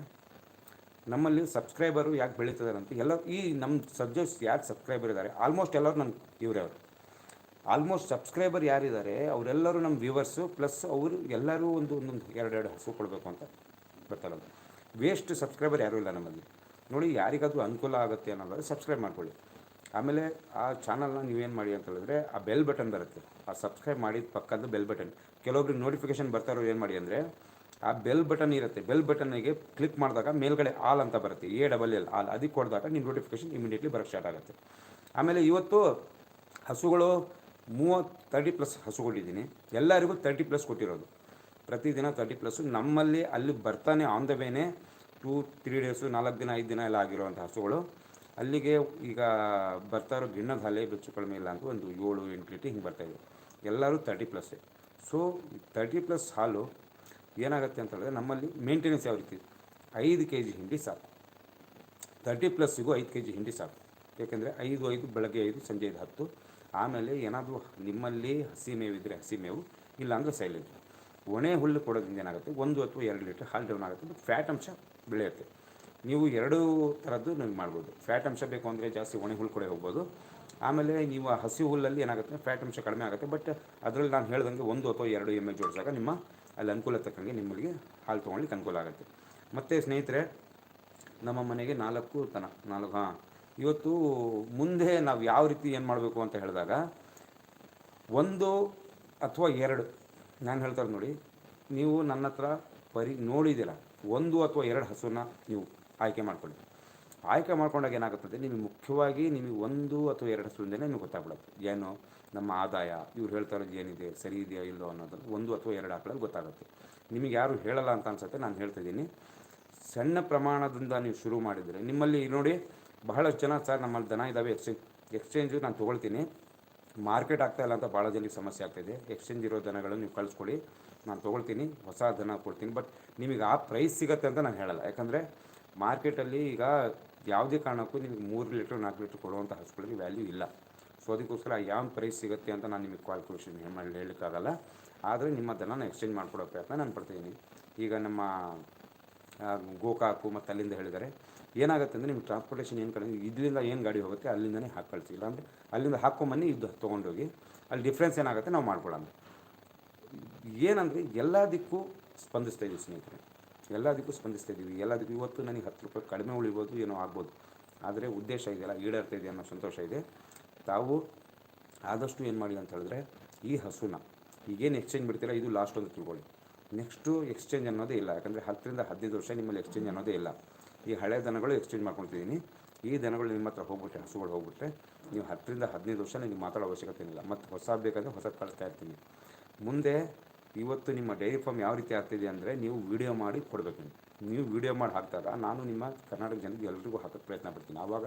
ನಮ್ಮಲ್ಲಿ ಸಬ್ಸ್ಕ್ರೈಬರು ಯಾಕೆ ಬೆಳೀತಿದ್ದಾರೆ ಅಂತ. ಎಲ್ಲ ಈ ನಮ್ಮ ಸಬ್ಜೆಕ್ಟ್ಸ್ ಯಾರು ಸಬ್ಸ್ಕ್ರೈಬರ್ ಇದ್ದಾರೆ ಆಲ್ಮೋಸ್ಟ್ ಎಲ್ಲರೂ ನಮ್ಮ ಇವರೇ ಅವರು. ಆಲ್ಮೋಸ್ಟ್ ಸಬ್ಸ್ಕ್ರೈಬರ್ ಯಾರಿದ್ದಾರೆ ಅವರೆಲ್ಲರೂ ನಮ್ಮ ವ್ಯೂವರ್ಸು ಪ್ಲಸ್ ಅವರು ಎಲ್ಲರೂ ಒಂದು, ಒಂದೊಂದು, ಎರಡೆರಡು ಹಸು ಕೊಡಬೇಕು ಅಂತ ಬರ್ತಾರಲ್ಲ ವೇಸ್ಟ್ ಸಬ್ಸ್ಕ್ರೈಬರ್ ಯಾರೂ ಇಲ್ಲ ನಮ್ಮಲ್ಲಿ. ನೋಡಿ ಯಾರಿಗಾದ್ರೂ ಅನುಕೂಲ ಆಗುತ್ತೆ ಅನ್ನೋದಾದ್ರೆ ಸಬ್ಸ್ಕ್ರೈಬ್ ಮಾಡ್ಕೊಳ್ಳಿ. ಆಮೇಲೆ ಆ ಚಾನಲ್ನ ನೀವೇನು ಮಾಡಿ ಅಂತ ಹೇಳಿದ್ರೆ ಆ ಬೆಲ್ ಬಟನ್ ಬರುತ್ತೆ. ಆ ಸಬ್ಸ್ಕ್ರೈಬ್ ಮಾಡಿದ ಪಕ್ಕದ ಬೆಲ್ ಬಟನ್ ಕೆಲವೊಬ್ರಿಗೆ ನೋಟಿಫಿಕೇಶನ್ ಬರ್ತಾ ಇರೋರು ಏನು ಮಾಡಿ ಅಂದರೆ ಆ ಬೆಲ್ ಬಟನ್ ಇರುತ್ತೆ. ಬೆಲ್ ಬಟನ್ಗೆ ಕ್ಲಿಕ್ ಮಾಡಿದಾಗ ಮೇಲ್ಗಡೆ ಆಲ್ ಅಂತ ಬರುತ್ತೆ. ಎ ಡಬಲ್ ಎಲ್ ಆಲ್ ಅದಕ್ಕೆ ಕೊಡಿದಾಗ ನಿಮ್ಮ ನೋಟಿಫಿಕೇಶನ್ ಇಮಿಡಿಯೇಟ್ಲಿ ಬರೋಕ್ಕೆ ಸ್ಟಾರ್ಟ್ ಆಗುತ್ತೆ. ಆಮೇಲೆ ಇವತ್ತು ಹಸುಗಳು ಮೂವತ್ತು ತರ್ಟಿ ಪ್ಲಸ್ ಹಸುಗಳಿದ್ದೀನಿ. ಎಲ್ಲರಿಗೂ ತರ್ಟಿ ಪ್ಲಸ್ ಕೊಟ್ಟಿರೋದು. ಪ್ರತಿದಿನ ತರ್ಟಿ ಪ್ಲಸ್ಸು ನಮ್ಮಲ್ಲಿ ಅಲ್ಲಿ ಬರ್ತಾನೆ ಆನ್ ದ ವೇನೆ ಟೂ ತ್ರೀ ಡೇಸು ನಾಲ್ಕು ದಿನ, ಐದು ದಿನ ಎಲ್ಲ ಆಗಿರುವಂಥ ಹಸುಗಳು. ಅಲ್ಲಿಗೆ ಈಗ ಬರ್ತಾ ಇರೋ ಗಿಣ್ಣದ ಹಾಲೆ, ಬೆಚ್ಚು ಕಡಿಮೆ ಇಲ್ಲ ಅಂತ ಒಂದು ಏಳು, ಎಂಟು ಲೀಟ್ರ್ ಹಿಂಗೆ ಬರ್ತಾಯಿದೆ ಎಲ್ಲರೂ ತರ್ಟಿ ಪ್ಲಸ್ಸೇ ಸೊ ತರ್ಟಿ ಪ್ಲಸ್ ಹಾಲು ಏನಾಗುತ್ತೆ ಅಂತ ಹೇಳಿದ್ರೆ ನಮ್ಮಲ್ಲಿ ಮೇಂಟೆನೆನ್ಸ್ ಯಾವ ರೀತಿ? ಐದು ಕೆ ಜಿ ಹಿಂಡಿ ಸಾಕು. ತರ್ಟಿ ಪ್ಲಸ್ಸಿಗೂ ಐದು ಕೆ ಜಿ ಹಿಂಡಿ ಸಾಕು. ಯಾಕೆಂದರೆ ಐದು ಐದು, ಬೆಳಗ್ಗೆ ಐದು, ಸಂಜೆ ಐದು, ಹತ್ತು. ಆಮೇಲೆ ಏನಾದರೂ ನಿಮ್ಮಲ್ಲಿ ಹಸಿ ಮೇವಿದ್ದರೆ ಹಸಿ ಮೇವು, ಇಲ್ಲಾಂದರೆ ಸೈಲೆಂಟ್ ಒಣೆ ಹುಲ್ಲು ಕೊಡೋದ್ರಿಂದ ಏನಾಗುತ್ತೆ? ಒಂದು ಅಥವಾ ಎರಡು ಲೀಟ್ರ್ ಹಾಲು ಡೌನ್ ಆಗುತ್ತೆ. ಫ್ಯಾಟ್ ಅಂಶ ಬೆಳೆಯುತ್ತೆ. ನೀವು ಎರಡೂ ಥರದ್ದು ನೀವು ಮಾಡ್ಬೋದು. ಫ್ಯಾಟ್ ಅಂಶ ಬೇಕು ಅಂದರೆ ಜಾಸ್ತಿ ಒಣ ಹುಲ್ಲು ಕೂಡ ಹೋಗ್ಬೋದು. ಆಮೇಲೆ ನೀವು ಹಸಿ ಹುಲ್ಲಲ್ಲಿ ಏನಾಗುತ್ತೆ? ಫ್ಯಾಟ್ ಅಂಶ ಕಡಿಮೆ ಆಗುತ್ತೆ. ಬಟ್ ಅದರಲ್ಲಿ ನಾನು ಹೇಳ್ದಂಗೆ ಒಂದು ಅಥವಾ ಎರಡು ಎಮ್ಮೆ ಜೋಡಿಸಿದಾಗ ನಿಮ್ಮ ಅಲ್ಲಿ ಅನುಕೂಲ ತಕ್ಕಂಗೆ ನಿಮ್ಮಲ್ಲಿಗೆ ಹಾಲು ತೊಗೊಳ್ಳಿಕ್ಕೆ ಅನುಕೂಲ ಆಗುತ್ತೆ. ಮತ್ತು ಸ್ನೇಹಿತರೆ, ನಮ್ಮ ಮನೆಗೆ ನಾಲ್ಕು ತನ, ನಾಲ್ಕು, ಹಾಂ. ಇವತ್ತು ಮುಂದೆ ನಾವು ಯಾವ ರೀತಿ ಏನು ಮಾಡಬೇಕು ಅಂತ ಹೇಳಿದಾಗ, ಒಂದು ಅಥವಾ ಎರಡು, ನಾನು ಹೇಳ್ತಾರೆ ನೋಡಿ, ನೀವು ನನ್ನ ಹತ್ರ ಪರಿ, ನೋಡಿದ್ದೀರ? ಒಂದು ಅಥವಾ ಎರಡು ಹಸುನ ನೀವು ಆಯ್ಕೆ ಮಾಡ್ಕೊಳ್ಳಿ. ಆಯ್ಕೆ ಮಾಡ್ಕೊಂಡಾಗ ಏನಾಗುತ್ತದೆ? ನಿಮಗೆ ಮುಖ್ಯವಾಗಿ ನಿಮಗೆ ಒಂದು ಅಥವಾ ಎರಡು ಹಸುವಿಂದಲೇ ನಿಮಗೆ ಗೊತ್ತಾಗ್ಬಿಡುತ್ತೆ. ಏನು? ನಮ್ಮ ಆದಾಯ, ಇವ್ರು ಹೇಳ್ತಾ ಇರೋದು ಏನಿದೆ, ಸರಿ ಇದೆಯಾ ಇಲ್ಲೋ ಅನ್ನೋದನ್ನು ಒಂದು ಅಥವಾ ಎರಡು ಆಕಳಲ್ಲಿ ಗೊತ್ತಾಗುತ್ತೆ. ನಿಮಗೆ ಯಾರು ಹೇಳಲ್ಲ ಅಂತ ಅನ್ಸುತ್ತೆ, ನಾನು ಹೇಳ್ತಿದ್ದೀನಿ ಸಣ್ಣ ಪ್ರಮಾಣದಿಂದ ನೀವು ಶುರು ಮಾಡಿದರೆ, ನಿಮ್ಮಲ್ಲಿ ನೋಡಿ ಬಹಳಷ್ಟು ಜನ ಸರ್ ನಮ್ಮಲ್ಲಿ ದನ ಇದ್ದಾವೆ ಎಕ್ಸ್ಚೇಂಜ್, ಎಕ್ಸ್ಚೇಂಜು ನಾನು ತೊಗೊಳ್ತೀನಿ. ಮಾರ್ಕೆಟ್ ಆಗ್ತಾ ಇಲ್ಲ ಅಂತ ಭಾಳ ಜನಕ್ಕೆ ಸಮಸ್ಯೆ ಆಗ್ತಾಯಿದೆ ಎಕ್ಸ್ಚೇಂಜ್ ಇರೋ ದನಗಳನ್ನು ನೀವು ಕಳಿಸ್ಕೊಡಿ ನಾನು ತೊಗೊಳ್ತೀನಿ, ಹೊಸ ದನ ಕೊಡ್ತೀನಿ. ಬಟ್ ನಿಮಗೆ ಆ ಪ್ರೈಸ್ ಸಿಗುತ್ತೆ ಅಂತ ನಾನು ಹೇಳಲ್ಲ. ಯಾಕಂದರೆ ಮಾರ್ಕೆಟಲ್ಲಿ ಈಗ ಯಾವುದೇ ಕಾರಣಕ್ಕೂ ನಿಮಗೆ ಮೂರು ಲೀಟ್ರ್, ನಾಲ್ಕು ಲೀಟ್ರ್ ಕೊಡುವಂಥ ಹಸುಗಳಿಗೆ ವ್ಯಾಲ್ಯೂ ಇಲ್ಲ. ಸೊ ಅದಕ್ಕೋಸ್ಕರ ಯಾವ ಪ್ರೈಸ್ ಸಿಗುತ್ತೆ ಅಂತ ನಾನು ನಿಮಗೆ ಕ್ವಾಲಿಫಿಕೇಷನ್ ಏನು ಮಾಡಿ ಹೇಳೋಕ್ಕಾಗಲ್ಲ ಆದರೆ ನಿಮ್ಮ ದನನ ಎಕ್ಸ್ಚೇಂಜ್ ಮಾಡ್ಕೊಡೋ ಪ್ರಯತ್ನ ನಾನು ಪಡ್ತಿದ್ದೀನಿ ಈಗ ನಮ್ಮ ಗೋಕಾಕು ಮತ್ತು ಅಲ್ಲಿಂದ ಹೇಳಿದರೆ, ಏನಾಗುತ್ತೆ ಅಂದರೆ ನಿಮ್ಮ ಟ್ರಾನ್ಸ್ಪೋರ್ಟೇಷನ್ ಏನು ಕಡೆ, ಇದರಿಂದ ಏನು ಗಾಡಿ ಹೋಗುತ್ತೆ ಅಲ್ಲಿಂದನೇ ಹಾಕಿ ಕಳಿಸಿ. ಇಲ್ಲಾಂದರೆ ಅಲ್ಲಿಂದ ಹಾಕ್ಕೊಂಬನ್ನಿ, ಇದು ತೊಗೊಂಡೋಗಿ. ಅಲ್ಲಿ ಡಿಫ್ರೆನ್ಸ್ ಏನಾಗುತ್ತೆ ನಾವು ಮಾಡ್ಕೊಳ್ಳೋಣ ಏನಂದರೆ ಎಲ್ಲದಕ್ಕೂ ಸ್ಪಂದಿಸ್ತಾ ಇದ್ದೀವಿ ಸ್ನೇಹಿತರೆ. ಎಲ್ಲದಕ್ಕೂ ಸ್ಪಂದಿಸ್ತಾ ಇದ್ದೀವಿ ಎಲ್ಲದಕ್ಕೂ ಇವತ್ತು ನನಗೆ ಹತ್ತು ರೂಪಾಯಿ ಕಡಿಮೆ ಉಳಿಬೋದು ಏನೋ ಆಗ್ಬೋದು. ಆದರೆ ಉದ್ದೇಶ ಇದೆಯಲ್ಲ, ಈಡೇರ್ತಾ ಇದೆ ಅನ್ನೋ ಸಂತೋಷ ಇದೆ. ತಾವು ಆದಷ್ಟು ಏನು ಮಾಡಿ ಅಂತ ಹೇಳಿದ್ರೆ ಈ ಹಸುನ, ಈಗೇನು ಎಕ್ಸ್ಚೇಂಜ್ ಬಿಡ್ತೀರಾ, ಇದು ಲಾಸ್ಟ್ ಒಂದು ತಿಳ್ಕೊಳ್ಳಿ. ನೆಕ್ಸ್ಟು ಎಕ್ಸ್ಚೇಂಜ್ ಅನ್ನೋದೇ ಇಲ್ಲ. ಯಾಕಂದರೆ ಹತ್ತರಿಂದ ಹದಿನೈದು ವರ್ಷ ನಿಮ್ಮಲ್ಲಿ ಎಕ್ಸ್ಚೇಂಜ್ ಅನ್ನೋದೇ ಇಲ್ಲ. ಈ ಹಳೆ ದನಗಳು ಎಕ್ಸ್ಚೇಂಜ್ ಮಾಡ್ಕೊಳ್ತಿದ್ದೀನಿ ಈ ದನಗಳು ನಿಮ್ಮ ಹತ್ರ ಹೋಗ್ಬಿಟ್ರೆ, ಹಸುಗಳು ಹೋಗ್ಬಿಟ್ರೆ, ನೀವು ಹತ್ತರಿಂದ ಹದಿನೈದು ವರ್ಷ ನಿಮಗೆ ಮಾತಾಡೋ ಅವಶ್ಯಕತೆ ಇಲ್ಲ ಮತ್ತು ಹೊಸ ಬೇಕಂದರೆ ಹೊಸ ಕಳಿಸ್ತಾ ಇರ್ತೀನಿ. ಮುಂದೆ ಇವತ್ತು ನಿಮ್ಮ ಡೈರಿ ಫಾರ್ಮ್ ಯಾವ ರೀತಿ ಆಗ್ತಿದೆ ಅಂದರೆ ನೀವು ವಿಡಿಯೋ ಮಾಡಿ ಕೊಡಬೇಕು. ನೀವು ವಿಡಿಯೋ ಮಾಡಿ ಹಾಕಿದಾಗ ನಾನು ನಿಮ್ಮ ಕರ್ನಾಟಕ ಜನರಿಗೆ ಎಲ್ರಿಗೂ ಹಾಕೋಕ್ಕೆ ಪ್ರಯತ್ನ ಪಡ್ತೀನಿ. ಆವಾಗ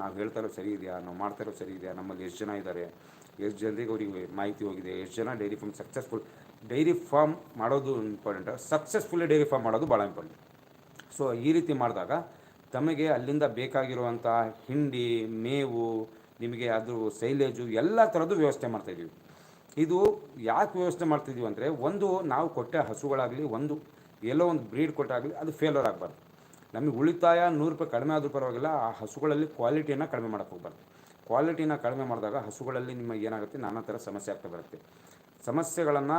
ನಾವು ಹೇಳ್ತಾ ಸರಿ ಇದೆಯಾ? ನಾವು ಮಾಡ್ತಾ ಸರಿ ಇದೆಯಾ? ನಮ್ಮಲ್ಲಿ ಎಷ್ಟು ಜನ ಇದ್ದಾರೆ ಎಷ್ಟು ಜನರಿಗೆ ಅವರಿಗೆ ಮಾಹಿತಿ ಹೋಗಿದೆ? ಎಷ್ಟು ಜನ dairy farm successful dairy farm ಮಾಡೋದು ಇಂಪಾರ್ಟೆಂಟ್ ಸಕ್ಸಸ್ಫುಲ್ಲಿ ಡೈರಿ ಫಾರ್ಮ್ ಮಾಡೋದು ಭಾಳ ಇಂಪಾರ್ಟೆಂಟ್ ಸೊ ಈ ರೀತಿ ಮಾಡಿದಾಗ ತಮಗೆ ಅಲ್ಲಿಂದ ಬೇಕಾಗಿರುವಂಥ ಹಿಂಡಿ, ಮೇವು, ನಿಮಗೆ ಅದು ಸೈಲೇಜು ಎಲ್ಲ ಥರದ್ದು ವ್ಯವಸ್ಥೆ ಮಾಡ್ತಾಯಿದ್ದೀವಿ ಇದು ಯಾಕೆ ವ್ಯವಸ್ಥೆ ಮಾಡ್ತಿದ್ದೀವಿ ಅಂದರೆ ಒಂದು, ನಾವು ಕೊಟ್ಟ ಹಸುಗಳಾಗಲಿ, ಒಂದು ಎಲ್ಲೋ ಒಂದು ಬ್ರೀಡ್ ಕೊಟ್ಟಾಗಲಿ ಅದು ಫೇಲ್ಯೂರ್ ಆಗಬಾರ್ದು. ನಮಗೆ ಉಳಿತಾಯ ನೂರು ರೂಪಾಯಿ ಕಡಿಮೆ ಆದರೂ ಪರವಾಗಿಲ್ಲ, ಆ ಹಸುಗಳಲ್ಲಿ ಕ್ವಾಲಿಟಿಯನ್ನು ಕಡಿಮೆ ಮಾಡೋಕ್ಕೆ ಹೋಗ್ಬಾರ್ದು. ಕ್ವಾಲಿಟಿನ ಕಡಿಮೆ ಮಾಡಿದಾಗ ಹಸುಗಳಲ್ಲಿ ನಿಮಗೆ ಏನಾಗುತ್ತೆ, ನಾನಾ ಥರ ಸಮಸ್ಯೆ ಆಗ್ತಾ ಬರುತ್ತೆ. ಸಮಸ್ಯೆಗಳನ್ನು